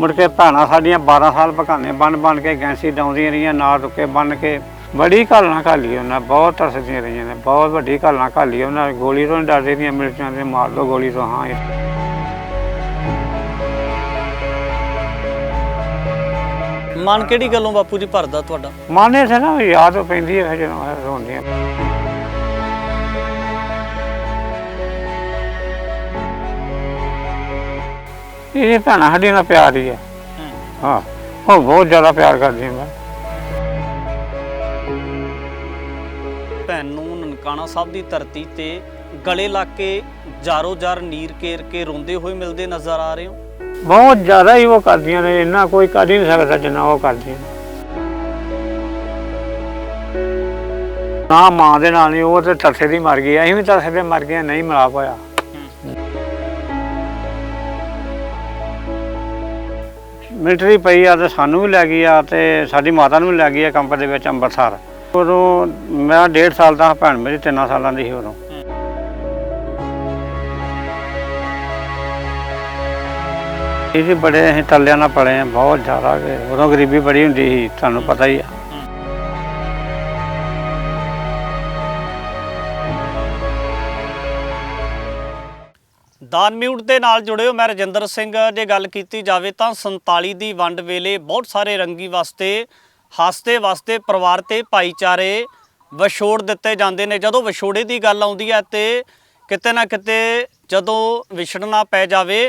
ਮੁੜ ਕੇ ਭੈਣਾਂ ਸਾਡੀਆਂ 12 ਸਾਲ ਪਕਾਨੇ ਬਣ ਬਣ ਕੇ ਗੈਂਸੀ ਡਾਉਂਦੀਆਂ ਰਹੀਆਂ ਨਾਲ ਰੁਕੇ ਬਣ ਕੇ। ਬੜੀ ਘਾਲਣਾ ਘਾਲੀ ਉਹਨਾਂ ਬਹੁਤ ਤਰਸਦੀਆਂ ਰਹੀਆਂ ਨੇ ਬਹੁਤ ਵੱਡੀ ਘਾਲਣਾ ਘਾਲੀ ਉਹਨਾਂ ਗੋਲੀ ਤੋਂ ਡਰਦੇ ਦੀਆਂ ਮਿਲਟਾਂ ਦੇ ਮਾਰ ਦੋ ਗੋਲੀ ਤੋਂ ਹਾਂ। ਮਨ ਕਿਹੜੀ ਗੱਲੋਂ ਬਾਪੂ ਜੀ ਭਰਦਾ ਤੁਹਾਡਾ? ਮਾਨੇ ਸੇ ਨਾ ਯਾਦ ਪੈਂਦੀ ਹੈ ਜਦੋਂ ਇਹ ਰੋਂਦੀਆਂ। ਇਹ ਭੈਣਾਂ ਸਾਡੀਆਂ ਨਾਲ ਪਿਆਰ ਹੀ ਹੈ। ਹਾਂ। ਉਹ ਬਹੁਤ ਜ਼ਿਆਦਾ ਪਿਆਰ ਕਰਦੀ ਮੈਂ। ਭੈਣ ਨੂੰ ਨਨਕਾਣਾ ਸਾਹਿਬ ਦੀ ਧਰਤੀ ਤੇ ਗਲੇ ਲਾ ਕੇ ਜਾਰੋ ਜਾਰ ਨੀਰ ਕੇਰ ਕੇ ਰੋਂਦੇ ਹੋਏ ਮਿਲਦੇ ਨਜ਼ਰ ਆ ਰਹੇ ਹੋ? ਬਹੁਤ ਜ਼ਿਆਦਾ ਹੀ ਉਹ ਕਰਦੀਆਂ ਨੇ ਇੰਨਾ ਕੋਈ ਕਰ ਹੀ ਨਹੀਂ ਸਕਦਾ ਜਿੰਨਾ ਉਹ ਕਰਦੀਆਂ ਨੇ। ਨਾ ਮਾਂ ਦੇ ਨਾਲ ਨਹੀਂ ਉਹ ਤੇ ਤਰਸੇ ਦੀ ਮਰ ਗਈ ਅਸੀਂ ਵੀ ਤਰਸੇ ਦੇ ਮਰ ਗਏ ਨਹੀਂ ਮਿਲਾਪ ਹੋਇਆ ਮਿਲਟਰੀ ਪਈ ਆ ਤੇ ਸਾਨੂੰ ਵੀ ਲੈ ਗਈ ਆ ਤੇ ਸਾਡੀ ਮਾਤਾ ਨੂੰ ਵੀ ਲੈ ਗਈ ਆ ਕੰਪ ਦੇ ਵਿੱਚ ਅੰਮ੍ਰਿਤਸਰ। ਉਦੋਂ ਮੈਂ 1.5 ਸਾਲ ਦਾ ਭੈਣ ਮੇਰੀ 3 ਸਾਲਾਂ ਦੀ ਸੀ ਉਦੋਂ। ਇਹ ਬੜੇ ਅਸੀਂ ਟੱਲਿਆਂ ਨਾਲ ਪੜੇ ਆ, ਬਹੁਤ ਜ਼ਿਆਦਾ। ਉਦੋਂ ਗਰੀਬੀ ਬੜੀ ਹੁੰਦੀ ਸੀ, ਤੁਹਾਨੂੰ ਪਤਾ ਹੀ ਆ। ਦਾਨ ਮਿਊਟ ਦੇ ਨਾਲ ਜੁੜਿਓ ਮੈਂ ਰਜਿੰਦਰ ਸਿੰਘ ਜੇ ਗੱਲ ਕੀਤੀ ਜਾਵੇ ਤਾਂ 47 ਦੀ ਵੰਡ ਵੇਲੇ ਬਹੁਤ ਸਾਰੇ ਰੰਗੀ ਵਾਸਤੇ, ਹੱਸਦੇ ਵਾਸਤੇ ਪਰਿਵਾਰ ਤੇ ਭਾਈਚਾਰੇ ਵਿਛੋੜ ਦਿੱਤੇ ਜਾਂਦੇ ਨੇ। ਜਦੋਂ ਵਿਛੋੜੇ ਦੀ ਗੱਲ ਆਉਂਦੀ ਹੈ ਤੇ ਕਿਤੇ ਨਾ ਕਿਤੇ ਜਦੋਂ ਵਿਛੜਨਾ ਪੈ ਜਾਵੇ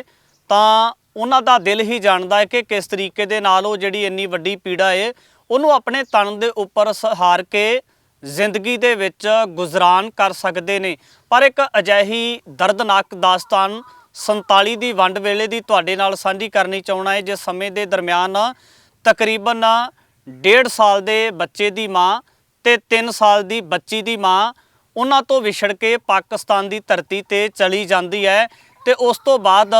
ਤਾਂ ਉਹਨਾਂ ਦਾ ਦਿਲ ਹੀ ਜਾਣਦਾ ਹੈ ਕਿ ਕਿਸ ਤਰੀਕੇ ਦੇ ਨਾਲ ਉਹ ਜਿਹੜੀ ਇੰਨੀ ਵੱਡੀ ਪੀੜਾ ਏ, ਉਹਨੂੰ ਆਪਣੇ ਤਨ ਦੇ ਉੱਪਰ ਸਹਾਰ ਕੇ ਜ਼ਿੰਦਗੀ ਦੇ ਵਿੱਚ ਗੁਜ਼ਰਾਨ ਕਰ ਸਕਦੇ ਨੇ। ਪਰ ਇੱਕ ਅਜਿਹੀ ਦਰਦਨਾਕ ਦਾਸਤਾਨ 47 ਦੀ ਵੰਡ ਵੇਲੇ ਦੀ ਤੁਹਾਡੇ ਨਾਲ ਸਾਂਝੀ ਕਰਨੀ ਚਾਹਣਾ ਹੈ, ਜਿਸ ਸਮੇਂ ਦੇ ਦਰਮਿਆਨ ਤਕਰੀਬਨ 1.5 ਸਾਲ ਦੇ ਬੱਚੇ ਦੀ ਮਾਂ ਤੇ 3 ਸਾਲ ਦੀ ਬੱਚੀ ਦੀ ਮਾਂ ਉਹਨਾਂ ਤੋਂ ਵਿਛੜ ਕੇ ਪਾਕਿਸਤਾਨ ਦੀ ਧਰਤੀ ਤੇ ਚਲੀ ਜਾਂਦੀ ਹੈ ਤੇ ਉਸ ਤੋਂ ਬਾਅਦ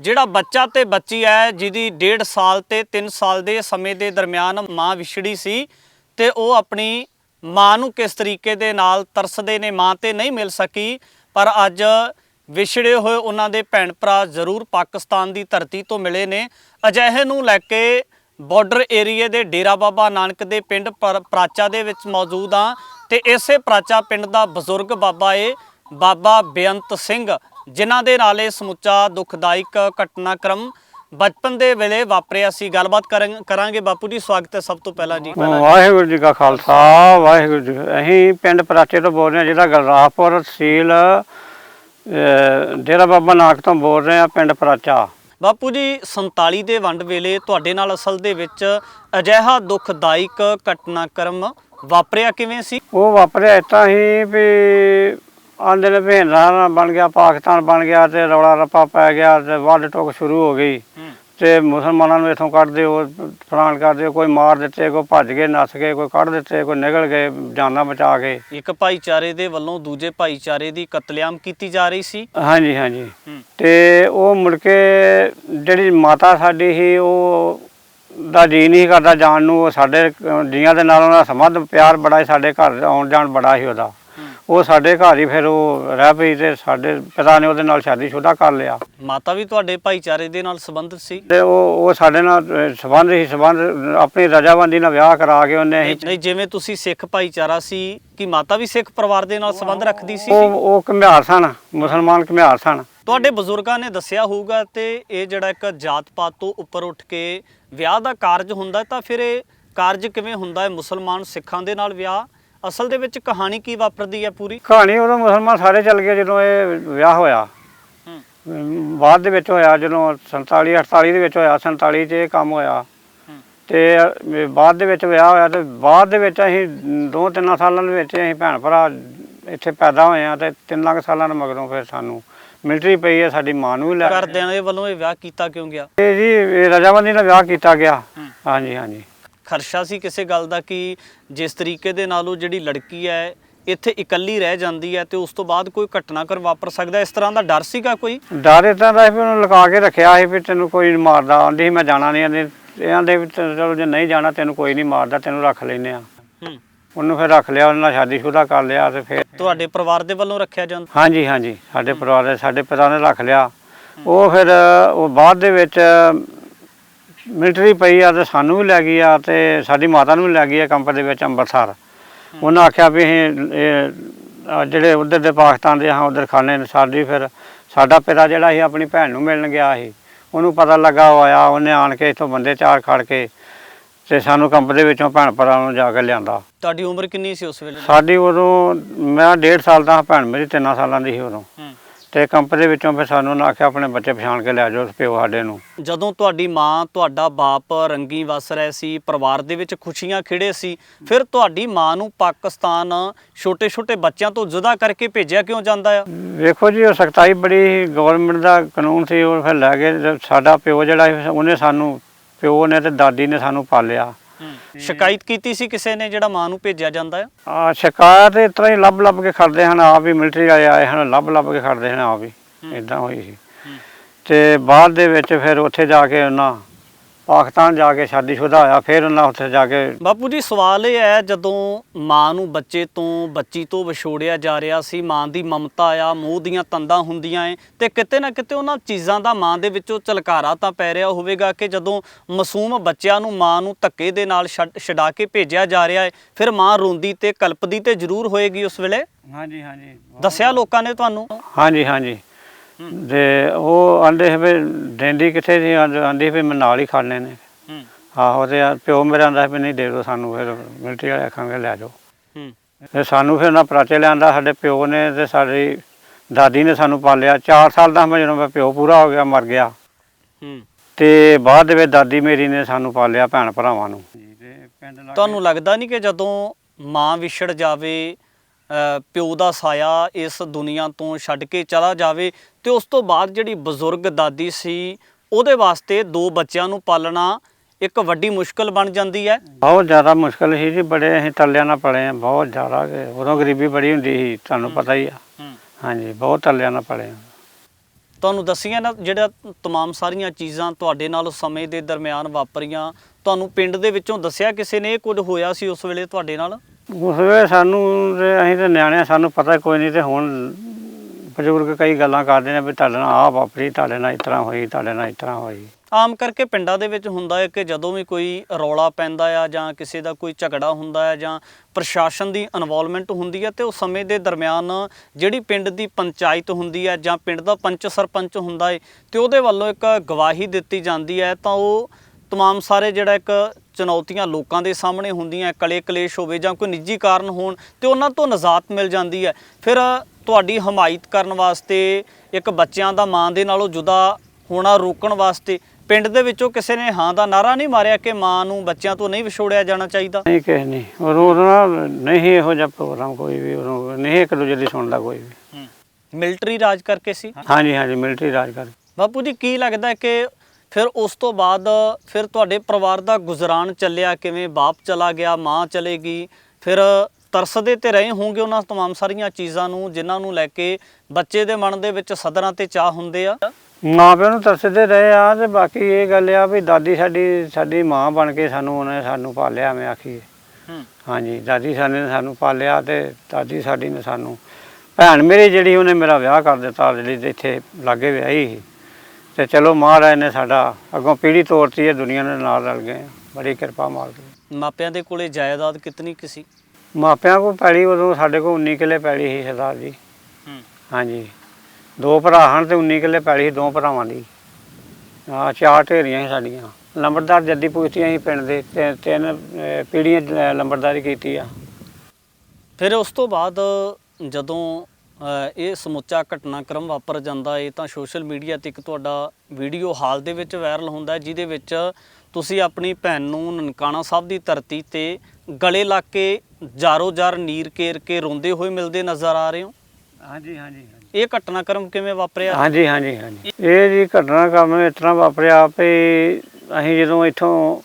ਜਿਹੜਾ ਬੱਚਾ ਤੇ ਬੱਚੀ ਹੈ, ਜਿਹਦੀ 1.5 ਸਾਲ ਤੇ 3 ਸਾਲ ਦੇ ਸਮੇਂ ਦੇ ਦਰਮਿਆਨ ਮਾਂ ਵਿਛੜੀ ਸੀ ਤੇ ਉਹ ਆਪਣੀ ਮਾਂ ਨੂੰ ਕਿਸ ਤਰੀਕੇ ਦੇ ਨਾਲ ਤਰਸਦੇ ਨੇ, ਮਾਂ ਤੇ ਨਹੀਂ ਮਿਲ ਸਕੀ, ਪਰ ਅੱਜ ਵਿਛੜੇ ਹੋਏ ਉਹਨਾਂ ਦੇ ਭੈਣ ਭਰਾ ਜ਼ਰੂਰ ਪਾਕਿਸਤਾਨ ਦੀ ਧਰਤੀ ਤੋਂ ਮਿਲੇ ਨੇ। ਅਜਿਹੇ ਨੂੰ ਲੈ ਕੇ ਬਾਰਡਰ ਏਰੀਏ ਦੇ ਡੇਰਾ ਬਾਬਾ ਨਾਨਕ ਦੇ ਪਿੰਡ ਪਰ- ਪ੍ਰਾਚਾ ਦੇ ਵਿੱਚ ਮੌਜੂਦ ਆ ਤੇ ਇਸੇ ਪ੍ਰਾਚਾ ਪਿੰਡ ਦਾ ਬਜ਼ੁਰਗ ਬਾਬਾ ਏ ਬਾਬਾ ਬੇਅੰਤ ਸਿੰਘ, ਜਿਨ੍ਹਾਂ ਦੇ ਨਾਲ ਇਹ ਸਮੁੱਚਾ ਦੁਖਦਾਇਕ ਘਟਨਾਕ੍ਰਮ ਬਚਪਨ ਦੇ ਵੇਲੇ ਵਾਪਰਿਆ ਸੀ। ਗੱਲਬਾਤ ਕਰਾਂ- ਕਰਾਂਗੇ ਬਾਪੂ ਜੀ। ਸਵਾਗਤ ਹੈ ਸਭ ਤੋਂ ਪਹਿਲਾਂ ਜੀ। ਵਾਹਿਗੁਰੂ ਜੀ ਕਾ ਖਾਲਸਾ ਵਾਹਿਗੁਰੂ ਜੀ ਅਸੀਂ ਪਿੰਡ ਪ੍ਰਾਚੇ ਤੋਂ ਬੋਲ ਰਹੇ ਹਾਂ ਜਿਹੜਾ ਗਲਰਾਪੁਰ ਤਹਿਸੀਲ ਡੇਰਾ ਬਾਬਾ ਨਾਨਕ ਤੋਂ ਬੋਲ ਰਹੇ ਹਾਂ ਪਿੰਡ ਪ੍ਰਾਚਾ। ਬਾਪੂ ਜੀ 47 ਦੇ ਵੰਡ ਵੇਲੇ ਤੁਹਾਡੇ ਨਾਲ ਅਸਲ ਦੇ ਵਿੱਚ ਅਜਿਹਾ ਦੁਖਦਾਇਕ ਘਟਨਾਕ੍ਰਮ ਵਾਪਰਿਆ ਕਿਵੇਂ ਸੀ? ਉਹ ਵਾਪਰਿਆ ਇਤਾਂ ਹੀ ਵੀ ਆਂਦੇ ਨੇ ਭੇਂਦਾ ਬਣ ਗਿਆ ਪਾਕਿਸਤਾਨ ਬਣ ਗਿਆ ਤੇ ਰੌਲਾ ਰੱਪਾ ਪੈ ਗਿਆ ਤੇ ਵੱਢ ਟੁੱਕ ਸ਼ੁਰੂ ਹੋ ਗਈ। ਤੇ ਮੁਸਲਮਾਨਾਂ ਨੂੰ ਇਥੋਂ ਕੱਢ ਦਿਓ ਫਲਾਣ ਕਰ ਦਿਓ ਕੋਈ ਮਾਰ ਦਿੱਤੇ ਕੋਈ ਭੱਜ ਗਏ ਨੱਸ ਗਏ ਕੋਈ ਕੱਢ ਦਿੱਤੇ ਕੋਈ ਨਿਕਲ ਗਏ ਜਾਨਾਂ ਬਚਾ ਕੇ। ਇੱਕ ਭਾਈਚਾਰੇ ਦੇ ਵੱਲੋਂ ਦੂਜੇ ਭਾਈਚਾਰੇ ਦੀ ਕਤਲੇਆਮ ਕੀਤੀ ਜਾ ਰਹੀ ਸੀ? ਹਾਂਜੀ ਹਾਂਜੀ। ਹੂੰ। ਤੇ ਉਹ ਮੁੜ ਕੇ ਜਿਹੜੀ ਮਾਤਾ ਸਾਡੀ ਸੀ ਉਹ ਦਾ ਜੀ ਨਹੀਂ ਕਰਦਾ ਜਾਣ ਨੂੰ ਉਹ ਸਾਡੇ ਜੀਆਂ ਦੇ ਨਾਲ ਉਹਨਾਂ ਦਾ ਸੰਬੰਧ ਪਿਆਰ ਬੜਾ ਸਾਡੇ ਘਰ ਆਉਣ ਜਾਣ ਬੜਾ ਸੀ ਉਹਦਾ। ਉਹ ਸਾਡੇ ਘਰ ਹੀ ਫਿਰ ਉਹ ਰਹਿ ਪਈ ਤੇ ਸਾਡੇ ਪਿਤਾ ਨੇ ਉਹਦੇ ਨਾਲ ਸ਼ਾਦੀशुदा ਕਰ ਲਿਆ। ਮਾਤਾ ਵੀ ਤੁਹਾਡੇ ਭਾਈਚਾਰੇ ਦੇ ਨਾਲ ਸੰਬੰਧਿਤ ਸੀ? ਤੇ ਉਹ ਉਹ ਸਾਡੇ ਨਾਲ ਸੰਬੰਧ ਸੀ ਸੰਬੰਧ ਆਪਣੀ ਰਜਾਬੰਦੀ ਨਾਲ ਵਿਆਹ ਕਰਾ ਕੇ ਉਹਨੇ ਅਸੀਂ ਨਹੀਂ ਜਿਵੇਂ ਤੁਸੀਂ ਸਿੱਖ ਭਾਈਚਾਰਾ ਸੀ ਕਿ ਮਾਤਾ ਵੀ ਸਿੱਖ ਪਰਿਵਾਰ ਦੇ ਨਾਲ ਸੰਬੰਧ ਰੱਖਦੀ ਸੀ? ਉਹ ਉਹ ਘੁਮਿਆਰ ਸਨ ਮੁਸਲਮਾਨ ਘੁਮਿਆਰ ਸਨ। ਤੁਹਾਡੇ ਬਜ਼ੁਰਗਾਂ ਨੇ ਦੱਸਿਆ ਹੋਊਗਾ ਤੇ ਇਹ ਜਿਹੜਾ ਇੱਕ ਜਾਤ ਪਾਤ ਤੋਂ ਉੱਪਰ ਉੱਠ ਕੇ ਵਿਆਹ ਦਾ ਕਾਰਜ ਹੁੰਦਾ ਹੈ ਤਾਂ ਫਿਰ ਇਹ ਕਾਰਜ ਕਿਵੇਂ ਹੁੰਦਾ ਹੈ? ਮੁਸਲਮਾਨ ਸਿੱਖਾਂ ਦੇ ਨਾਲ ਵਿਆਹ ਅਸਲ ਦੇ ਵਿੱਚ ਕਹਾਣੀ ਕੀ ਵਾਪਰਦੀ ਹੈ ਪੂਰੀ? ਕਹਾਣੀ ਉਦੋਂ ਮੁਸਲਮਾਨ ਸਾਰੇ ਚੱਲ ਗਏ ਜਦੋਂ ਇਹ ਵਿਆਹ ਹੋਇਆ। ਬਾਅਦ ਦੇ ਵਿੱਚ ਹੋਇਆ ਜਦੋਂ 47 48 ਦੇ ਵਿੱਚ ਹੋਇਆ 47 ਚ ਇਹ ਕੰਮ ਹੋਇਆ। ਤੇ ਬਾਅਦ ਦੇ ਵਿੱਚ ਵਿਆਹ ਹੋਇਆ ਤੇ ਬਾਅਦ ਦੇ ਵਿੱਚ ਅਸੀਂ ਦੋ ਤਿੰਨ ਸਾਲਾਂ ਦੇ ਵਿੱਚ ਅਸੀਂ ਭੈਣ ਭਰਾ ਇੱਥੇ ਪੈਦਾ ਹੋਏ ਆ ਤੇ ਤਿੰਨਾਂ ਕੁ ਸਾਲਾਂ ਦੇ ਮਗਰੋਂ ਫਿਰ ਸਾਨੂੰ ਮਿਲਟਰੀ ਪਈ ਹੈ ਸਾਡੀ ਮਾਂ ਨੂੰ ਵੀ ਲੈ ਘਰਦਿਆਂ ਦੇ ਵੱਲੋਂ ਇਹ ਵਿਆਹ ਕੀਤਾ ਕਿਉਂ ਗਿਆ? ਇਹ ਜੀ ਇਹ ਰਜਾਮੰਦੀ ਨਾਲ ਵਿਆਹ ਕੀਤਾ ਗਿਆ। ਹਾਂਜੀ ਹਾਂਜੀ। ਖਰਸ਼ਾ ਸੀ ਕਿਸੇ ਗੱਲ ਦਾ ਕਿ ਜਿਸ ਤਰੀਕੇ ਦੇ ਨਾਲ ਉਹ ਜਿਹੜੀ ਲੜਕੀ ਹੈ ਇੱਥੇ ਇਕੱਲੀ ਰਹਿ ਜਾਂਦੀ ਹੈ ਤੇ ਉਸ ਤੋਂ ਬਾਅਦ ਕੋਈ ਘਟਨਾਕ੍ਰਮ ਵਾਪਰ ਸਕਦਾ। ਇਸ ਤਰ੍ਹਾਂ ਦਾ ਡਰ ਸੀਗਾ ਕੋਈ? ਡਰ ਇਦਾਂ ਦਾ ਸੀ ਵੀ ਉਹਨੂੰ ਲਗਾ ਕੇ ਰੱਖਿਆ ਸੀ ਵੀ ਤੈਨੂੰ ਕੋਈ ਨੀ ਮਾਰਦਾ। ਆਂਦੀ ਸੀ ਮੈਂ ਜਾਣਾ ਨਹੀਂ ਆਂਦੀ ਇਹਨਾਂ ਦੇ ਵਿੱਚ ਚਲੋ ਜੇ ਨਹੀਂ ਜਾਣਾ ਤੈਨੂੰ ਕੋਈ ਨਹੀਂ ਮਾਰਦਾ ਤੈਨੂੰ ਰੱਖ ਲੈਨੇ ਆ। ਹੂੰ। ਉਹਨੂੰ ਫਿਰ ਰੱਖ ਲਿਆ ਉਹਨਾਂ ਨਾਲ ਸ਼ਾਦੀशुदा ਕਰ ਲਿਆ ਤੇ ਫਿਰ ਤੁਹਾਡੇ ਪਰਿਵਾਰ ਦੇ ਵੱਲੋਂ ਰੱਖਿਆ ਜਾਂਦਾ? ਹਾਂਜੀ ਹਾਂਜੀ। ਸਾਡੇ ਪਰਿਵਾਰ ਦੇ ਸਾਡੇ ਪਿਤਾ ਨੇ ਰੱਖ ਲਿਆ। ਉਹ ਫਿਰ ਉਹ ਬਾਅਦ ਦੇ ਵਿੱਚ ਮਿਲਟਰੀ ਪਈ ਆ ਤੇ ਸਾਨੂੰ ਵੀ ਲੈ ਗਈ ਆ ਤੇ ਸਾਡੀ ਮਾਤਾ ਨੂੰ ਵੀ ਲੈ ਗਈ ਆ ਕੰਪ ਦੇ ਵਿੱਚ ਅੰਮ੍ਰਿਤਸਰ ਉਹਨਾਂ ਆਖਿਆ ਵੀ ਅਸੀਂ ਇਹ ਜਿਹੜੇ ਉਧਰ ਦੇ ਪਾਕਿਸਤਾਨ ਦੇ ਹਾਂ ਉਧਰ ਖਾਣੇ ਨੇ ਸਾਡੀ ਫਿਰ ਸਾਡਾ ਪਿਤਾ ਜਿਹੜਾ ਸੀ ਆਪਣੀ ਭੈਣ ਨੂੰ ਮਿਲਣ ਗਿਆ ਸੀ। ਉਹਨੂੰ ਪਤਾ ਲੱਗਾ ਹੋਇਆ ਉਹਨੇ ਆਣ ਕੇ ਇੱਥੋਂ ਬੰਦੇ ਚਾਰ ਖੜ ਕੇ ਤੇ ਸਾਨੂੰ ਕੰਪ ਦੇ ਵਿੱਚੋਂ ਭੈਣ ਭਰਾ ਨੂੰ ਜਾ ਕੇ ਲਿਆਂਦਾ। ਤੁਹਾਡੀ ਉਮਰ ਕਿੰਨੀ ਸੀ ਉਸ ਵੇਲੇ? ਸਾਡੀ ਉਦੋਂ ਮੈਂ 1.5 ਸਾਲ ਦਾ ਭੈਣ ਮੇਰੀ 3 ਸਾਲਾਂ ਦੀ ਸੀ ਉਦੋਂ। ਤੇ ਕੰਪ ਦੇ ਵਿੱਚੋਂ ਫਿਰ ਸਾਨੂੰ ਉਹਨਾਂ ਆਖਿਆ ਆਪਣੇ ਬੱਚੇ ਪਛਾਣ ਕੇ ਲੈ ਜਾਓ ਪਿਓ ਸਾਡੇ ਨੂੰ। ਜਦੋਂ ਤੁਹਾਡੀ ਮਾਂ ਤੁਹਾਡਾ ਬਾਪ ਰੰਗੀ ਵਸ ਰਹੇ ਸੀ ਪਰਿਵਾਰ ਦੇ ਵਿੱਚ ਖੁਸ਼ੀਆਂ ਖਿੜੇ ਸੀ ਫਿਰ ਤੁਹਾਡੀ ਮਾਂ ਨੂੰ ਪਾਕਿਸਤਾਨ ਛੋਟੇ-ਛੋਟੇ ਬੱਚਿਆਂ ਤੋਂ ਜੁਦਾ ਕਰਕੇ ਭੇਜਿਆ ਕਿਉਂ ਜਾਂਦਾ ਆ? ਵੇਖੋ ਜੀ ਉਹ ਸਖਤਾਈ ਬੜੀ ਗਵਰਨਮੈਂਟ ਦਾ ਕਾਨੂੰਨ ਸੀ ਉਹ ਫਿਰ ਲੈ ਗਏ ਸਾਡਾ ਪਿਓ ਜਿਹੜਾ ਸੀ, ਉਹਨੇ ਸਾਨੂੰ ਪਿਓ ਨੇ ਤੇ ਦਾਦੀ ਨੇ ਸਾਨੂੰ ਪਾਲਿਆ। ਸ਼ਿਕਾਇਤ ਕੀਤੀ ਸੀ ਕਿਸੇ ਨੇ ਜਿਹੜਾ ਮਾਂ ਨੂੰ ਭੇਜਿਆ ਜਾਂਦਾ ਆ ਆ ਸ਼ਿਕਾਇਤ ਇਸ ਤਰ੍ਹਾਂ ਹੀ ਲੱਭ ਲੱਭ ਕੇ ਖੜਦੇ ਹਨ ਆਪ ਵੀ ਮਿਲਟਰੀ ਵਾਲੇ ਆਏ ਹਨ ਲੱਭ ਲੱਭ ਕੇ ਖੜਦੇ ਹਨ ਆਪ ਵੀ ਹੂੰ। ਇਦਾਂ ਹੋਈ ਸੀ ਹੂੰ। ਤੇ ਬਾਅਦ ਦੇ ਵਿੱਚ ਫਿਰ ਉੱਥੇ ਜਾ ਕੇ ਉਹਨਾਂ ਪਾਕਿਸਤਾਨ ਜਾ ਕੇ ਸ਼ਾਦੀशुदा ਹੋਇਆ ਫਿਰ ਉਹਨਾਂ ਉੱਥੇ ਜਾ ਕੇ ਬਾਪੂ ਜੀ ਸਵਾਲ ਇਹ ਹੈ ਜਦੋਂ ਮਾਂ ਨੂੰ ਬੱਚੇ ਤੋਂ ਬੱਚੀ ਤੋਂ ਵਿਛੋੜਿਆ ਜਾ ਰਿਹਾ ਸੀ ਮਾਂ ਦੀ ਮਮਤਾ ਆ ਮੋਹ ਦੀਆਂ ਤੰਦਾਂ ਹੁੰਦੀਆਂ ਏ ਤੇ ਕਿਤੇ ਨਾ ਕਿਤੇ ਉਹਨਾਂ ਚੀਜ਼ਾਂ ਦਾ ਮਾਂ ਦੇ ਵਿੱਚੋਂ ਚਲਕਾਰਾ ਤਾਂ ਪੈ ਰਿਹਾ ਹੋਵੇਗਾ ਕਿ ਜਦੋਂ ਮਾਸੂਮ ਬੱਚਿਆਂ ਨੂੰ ਮਾਂ ਨੂੰ ਧੱਕੇ ਦੇ ਨਾਲ ਛੱਡ- ਛਡਾ ਕੇ ਭੇਜਿਆ ਜਾ ਰਿਹਾ ਏ ਫਿਰ ਮਾਂ ਰੋਂਦੀ ਤੇ ਕਲਪਦੀ ਤੇ ਜ਼ਰੂਰ ਹੋਏਗੀ ਉਸ ਵੇਲੇ? ਹਾਂਜੀ ਹਾਂਜੀ। ਦੱਸਿਆ ਲੋਕਾਂ ਨੇ ਤੁਹਾਨੂੰ? ਹਾਂਜੀ ਹਾਂਜੀ। ਤੇ ਉਹ ਆਂਦੇ ਵੀ ਡੈਂਡੀ ਕਿੱਥੇ ਸੀ? ਆਂਦੀ ਵੀ ਮੈਂ ਨਾਲ ਹੀ ਖਾਣੇ ਨੇ। ਹੂੰ। ਆਹੋ ਤੇ ਪਿਓ ਮੇਰਾ ਆਂਦਾ ਵੀ ਨਹੀਂ ਦੇ ਦਿਓ ਸਾਨੂੰ ਫਿਰ ਮਿਲਟਰੀ ਵਾਲੇ ਆਖਾਂਗੇ ਲੈ ਜਾਓ। ਹੂੰ। ਤੇ ਸਾਨੂੰ ਫਿਰ ਉਹਨਾਂ ਪਰਾਚੇ ਲਿਆਂਦਾ ਸਾਡੇ ਪਿਓ ਨੇ ਤੇ ਸਾਡੀ ਦਾਦੀ ਨੇ ਸਾਨੂੰ ਪਾਲਿਆ। 4 ਸਾਲ ਦਾ ਮੈਂ ਜਦੋਂ ਮੈਂ ਪਿਓ ਪੂਰਾ ਹੋ ਗਿਆ ਮਰ ਗਿਆ। ਹੂੰ। ਤੇ ਬਾਅਦ ਦੇ ਵਿੱਚ ਦਾਦੀ ਮੇਰੀ ਨੇ ਸਾਨੂੰ ਪਾਲਿਆ ਭੈਣ ਭਰਾਵਾਂ ਨੂੰ। ਤੁਹਾਨੂੰ ਲੱਗਦਾ ਨਹੀਂ ਕਿ ਜਦੋਂ ਮਾਂ ਵਿਛੜ ਜਾਵੇ ਪਿਓ ਦਾ ਸਾਇਆ ਇਸ ਦੁਨੀਆ ਤੋਂ ਛੱਡ ਕੇ ਚਲਾ ਜਾਵੇ ਤੇ ਉਸ ਤੋਂ ਬਾਅਦ ਜਿਹੜੀ ਬਜ਼ੁਰਗ ਦਾਦੀ ਸੀ ਉਹਦੇ ਵਾਸਤੇ ਦੋ ਬੱਚਿਆਂ ਨੂੰ ਪਾਲਣਾ ਇੱਕ ਵੱਡੀ ਮੁਸ਼ਕਲ ਬਣ ਜਾਂਦੀ ਹੈ ਬਹੁਤ ਜ਼ਿਆਦਾ ਮੁਸ਼ਕਲ ਸੀ ਜੀ ਬੜੇ ਅਸੀਂ ਤੱਲਿਆਂ ਨਾਲ ਪੜੇ ਆ ਬਹੁਤ ਜ਼ਿਆਦਾ ਕਿ ਉਦੋਂ ਗਰੀਬੀ ਬੜੀ ਹੁੰਦੀ ਸੀ ਤੁਹਾਨੂੰ ਪਤਾ ਹੀ ਆ ਹਾਂਜੀ ਬਹੁਤ ਤੱਲਿਆਂ ਨਾਲ ਪੜੇ ਆ ਤੁਹਾਨੂੰ ਦੱਸੀਆਂ ਨਾ ਜਿਹੜਾ तमाम ਸਾਰੀਆਂ ਚੀਜ਼ਾਂ ਤੁਹਾਡੇ ਨਾਲ ਉਸ ਸਮੇਂ ਦੇ ਦਰਮਿਆਨ ਵਾਪਰੀਆਂ ਤੁਹਾਨੂੰ ਪਿੰਡ ਦੇ ਵਿੱਚੋਂ ਦੱਸਿਆ ਕਿਸੇ ਨੇ ਇਹ ਕੁਝ ਹੋਇਆ ਸੀ ਉਸ ਵੇਲੇ ਤੁਹਾਡੇ ਨਾਲ ਉਸ ਵੇਲੇ ਸਾਨੂੰ ਤੇ ਅਸੀਂ ਤੇ ਨਿਆਣੇ ਆ, ਸਾਨੂੰ ਪਤਾ ਕੋਈ ਨਹੀਂ ਤੇ ਹੁਣ ਬਜ਼ੁਰਗ ਕਈ ਗੱਲਾਂ ਕਰਦੇ ਨੇ ਵੀ ਤੁਹਾਡੇ ਨਾਲ ਆਹ ਵਾਪਰੀ, ਤੁਹਾਡੇ ਨਾਲ ਇਸ ਤਰ੍ਹਾਂ ਹੋਈ, ਤੁਹਾਡੇ ਨਾਲ ਇਸ ਤਰ੍ਹਾਂ ਹੋਈ। ਆਮ ਕਰਕੇ ਪਿੰਡਾਂ ਦੇ ਵਿੱਚ ਹੁੰਦਾ ਹੈ ਕਿ ਜਦੋਂ ਵੀ ਕੋਈ ਰੌਲਾ ਪੈਂਦਾ ਆ ਜਾਂ ਕਿਸੇ ਦਾ ਕੋਈ ਝਗੜਾ ਹੁੰਦਾ ਹੈ ਜਾਂ ਪ੍ਰਸ਼ਾਸਨ ਦੀ ਇਨਵੋਲਵਮੈਂਟ ਹੁੰਦੀ ਹੈ ਤੇ ਉਹ ਸਮੇਂ ਦੇ ਦਰਮਿਆਨ ਜਿਹੜੀ ਪਿੰਡ ਦੀ ਪੰਚਾਇਤ ਹੁੰਦੀ ਹੈ ਜਾਂ ਪਿੰਡ ਦਾ ਪੰਚ ਸਰਪੰਚ ਹੁੰਦਾ ਹੈ ਤੇ ਉਹਦੇ ਵੱਲੋਂ ਇੱਕ ਗਵਾਹੀ ਦਿੱਤੀ ਜਾਂਦੀ ਹੈ ਤਾਂ ਉਹ तमाम ਸਾਰੇ ਜਿਹੜਾ ਇੱਕ ਚੁਣੌਤੀਆਂ ਲੋਕਾਂ ਦੇ ਸਾਹਮਣੇ ਹੁੰਦੀਆਂ ਕਲੇ ਕਲੇਸ਼ ਹੋਵੇ ਜਾਂ ਕੋਈ ਨਿੱਜੀ ਕਾਰਨ ਹੋਣ ਤੇ ਉਹਨਾਂ ਤੋਂ ਨਜ਼ਾਤ ਮਿਲ ਜਾਂਦੀ ਹੈ ਫਿਰ ਤੁਹਾਡੀ ਹਮਾਇਤ ਕਰਨ ਵਾਸਤੇ ਇੱਕ ਬੱਚਿਆਂ ਦਾ ਮਾਂ ਦੇ ਨਾਲੋਂ ਜੁਦਾ ਹੋਣਾ ਰੋਕਣ ਵਾਸਤੇ ਪਿੰਡ ਦੇ ਵਿੱਚੋਂ ਕਿਸੇ ਨੇ ਹਾਂ ਦਾ ਨਾਰਾ ਨਹੀਂ ਮਾਰਿਆ ਕਿ ਮਾਂ ਨੂੰ ਬੱਚਿਆਂ ਤੋਂ ਨਹੀਂ ਵਿਛੋੜਿਆ ਜਾਣਾ ਚਾਹੀਦਾ ਨਹੀਂ ਕਿਸੇ ਨਹੀਂ ਉਦੋਂ ਉਦੋਂ ਨਾ ਨਹੀਂ ਇਹੋ ਜਿਹਾ ਪ੍ਰੋਗਰਾਮ ਕੋਈ ਵੀ ਉਦੋਂ ਨਹੀਂ ਇੱਕ ਦੂਜੇ ਦੀ ਸੁਣਦਾ ਕੋਈ ਵੀ ਮਿਲਟਰੀ ਰਾਜ ਕਰਕੇ ਸੀ ਹਾਂਜੀ ਹਾਂਜੀ ਮਿਲਟਰੀ ਰਾਜ ਕਰ ਬਾਪੂ ਜੀ ਕੀ ਲੱਗਦਾ ਹੈ ਕਿ ਫਿਰ ਉਸ ਤੋਂ ਬਾਅਦ ਫਿਰ ਤੁਹਾਡੇ ਪਰਿਵਾਰ ਦਾ ਗੁਜ਼ਰਾਨ ਚੱਲਿਆ ਕਿਵੇਂ ਬਾਪ ਚਲਾ ਗਿਆ ਮਾਂ ਚਲੇਗੀ ਫਿਰ ਤਰਸਦੇ ਤੇ ਰਹੇ ਹੋਣਗੇ ਉਹਨਾਂ तमाम ਸਾਰੀਆਂ ਚੀਜ਼ਾਂ ਨੂੰ ਜਿਨ੍ਹਾਂ ਨੂੰ ਲੈ ਕੇ ਬੱਚੇ ਦੇ ਮਨ ਦੇ ਵਿੱਚ ਸਦਰਾਂ ਤੇ ਚਾਹ ਹੁੰਦੇ ਆ ਮਾਂ ਪਿਓ ਨੂੰ ਤਰਸਦੇ ਰਹੇ ਆ ਤੇ ਬਾਕੀ ਇਹ ਗੱਲ ਆ ਵੀ ਦਾਦੀ ਸਾਡੀ ਸਾਡੀ ਮਾਂ ਬਣ ਕੇ ਸਾਨੂੰ ਉਹਨੇ ਸਾਨੂੰ ਪਾਲਿਆ ਮੈਂ ਆਖੀ ਹੂੰ ਹਾਂਜੀ ਦਾਦੀ ਸਾਡੀ ਨੇ ਸਾਨੂੰ ਪਾਲਿਆ ਤੇ ਦਾਦੀ ਸਾਡੀ ਨੇ ਸਾਨੂੰ ਭੈਣ ਮੇਰੀ ਜਿਹੜੀ ਉਹਨੇ ਮੇਰਾ ਵਿਆਹ ਕਰ ਦਿੱਤਾ ਜਿਹੜੀ ਇੱਥੇ ਲਾਗੇ ਵਿਆਹੀ ਸੀ ਤੇ ਚਲੋ ਮਹਾਰਾਜ ਨੇ ਸਾਡਾ ਅੱਗੋਂ ਪੀੜੀ ਤੋਰਤੀ ਹੈ ਦੁਨੀਆ ਦੇ ਨਾਲ ਰਲ ਗਏ ਬੜੀ ਕਿਰਪਾ ਮਾਲਕ ਮਾਪਿਆਂ ਦੇ ਕੋਲੇ ਜਾਇਦਾਦ ਕਿਤਨੀ ਕੁ ਸੀ? ਮਾਪਿਆਂ ਕੋਲ ਪੈਲੀ ਉਦੋਂ ਸਾਡੇ ਕੋਲ 19 ਕਿੱਲੇ ਪੈਲੀ ਸੀ ਸਰਦਾਰ ਜੀ। ਹੂੰ। ਹਾਂਜੀ। ਦੋ ਭਰਾ ਹਨ ਤੇ 19 ਕਿੱਲੇ ਪੈਲੀ ਸੀ ਦੋ ਭਰਾਵਾਂ ਦੀ। ਆ ਚਾਰ ਢੇਰੀਆਂ ਸੀ ਸਾਡੀਆਂ। ਲੰਬੜਦਾਰ ਜੱਦੀ ਪੁੱਛਤੀਆਂ ਸੀ ਪਿੰਡ ਦੇ ਤੇ ਤਿੰਨ ਅਹ, ਪੀੜ੍ਹੀਆਂ ਲ- ਲੰਬੜਦਾਰੀ ਕੀਤੀ ਆ। ਫਿਰ ਉਸ ਤੋਂ ਬਾਅਦ ਜਦੋਂ ਇਹ ਸਮੁੱਚਾ ਘਟਨਾਕ੍ਰਮ ਵਾਪਰ ਜਾਂਦਾ ਹੈ ਤਾਂ ਸੋਸ਼ਲ ਮੀਡੀਆ ਤੇ ਇੱਕ ਤੁਹਾਡਾ ਵੀਡੀਓ ਹਾਲ ਦੇ ਵਿੱਚ ਵਾਇਰਲ ਹੁੰਦਾ ਹੈ ਜਿਹਦੇ ਵਿੱਚ ਤੁਸੀਂ ਆਪਣੀ ਭੈਣ ਨੂੰ ਨਨਕਾਣਾ ਸਾਹਿਬ ਦੀ ਧਰਤੀ ਤੇ ਗਲੇ ਲਾ ਕੇ ਜਾਰੋ ਜਾਰ ਨੀਰ ਕੇਰ ਕੇ ਰੋਂਦੇ ਹੋਏ ਮਿਲਦੇ ਨਜ਼ਰ ਆ ਰਹੇ ਹੋ? ਹਾਂਜੀ ਹਾਂਜੀ ਇਹ ਘਟਨਾਕ੍ਰਮ ਕਿਵੇਂ ਵਾਪਰਿਆ? ਹਾਂਜੀ ਹਾਂਜੀ ਹਾਂਜੀ। ਇਹ ਜੀ ਘਟਨਾ ਕੰਮ ਇਸ ਤਰ੍ਹਾਂ ਵਾਪਰਿਆ ਵੀ ਅਸੀਂ ਜਦੋਂ ਇੱਥੋਂ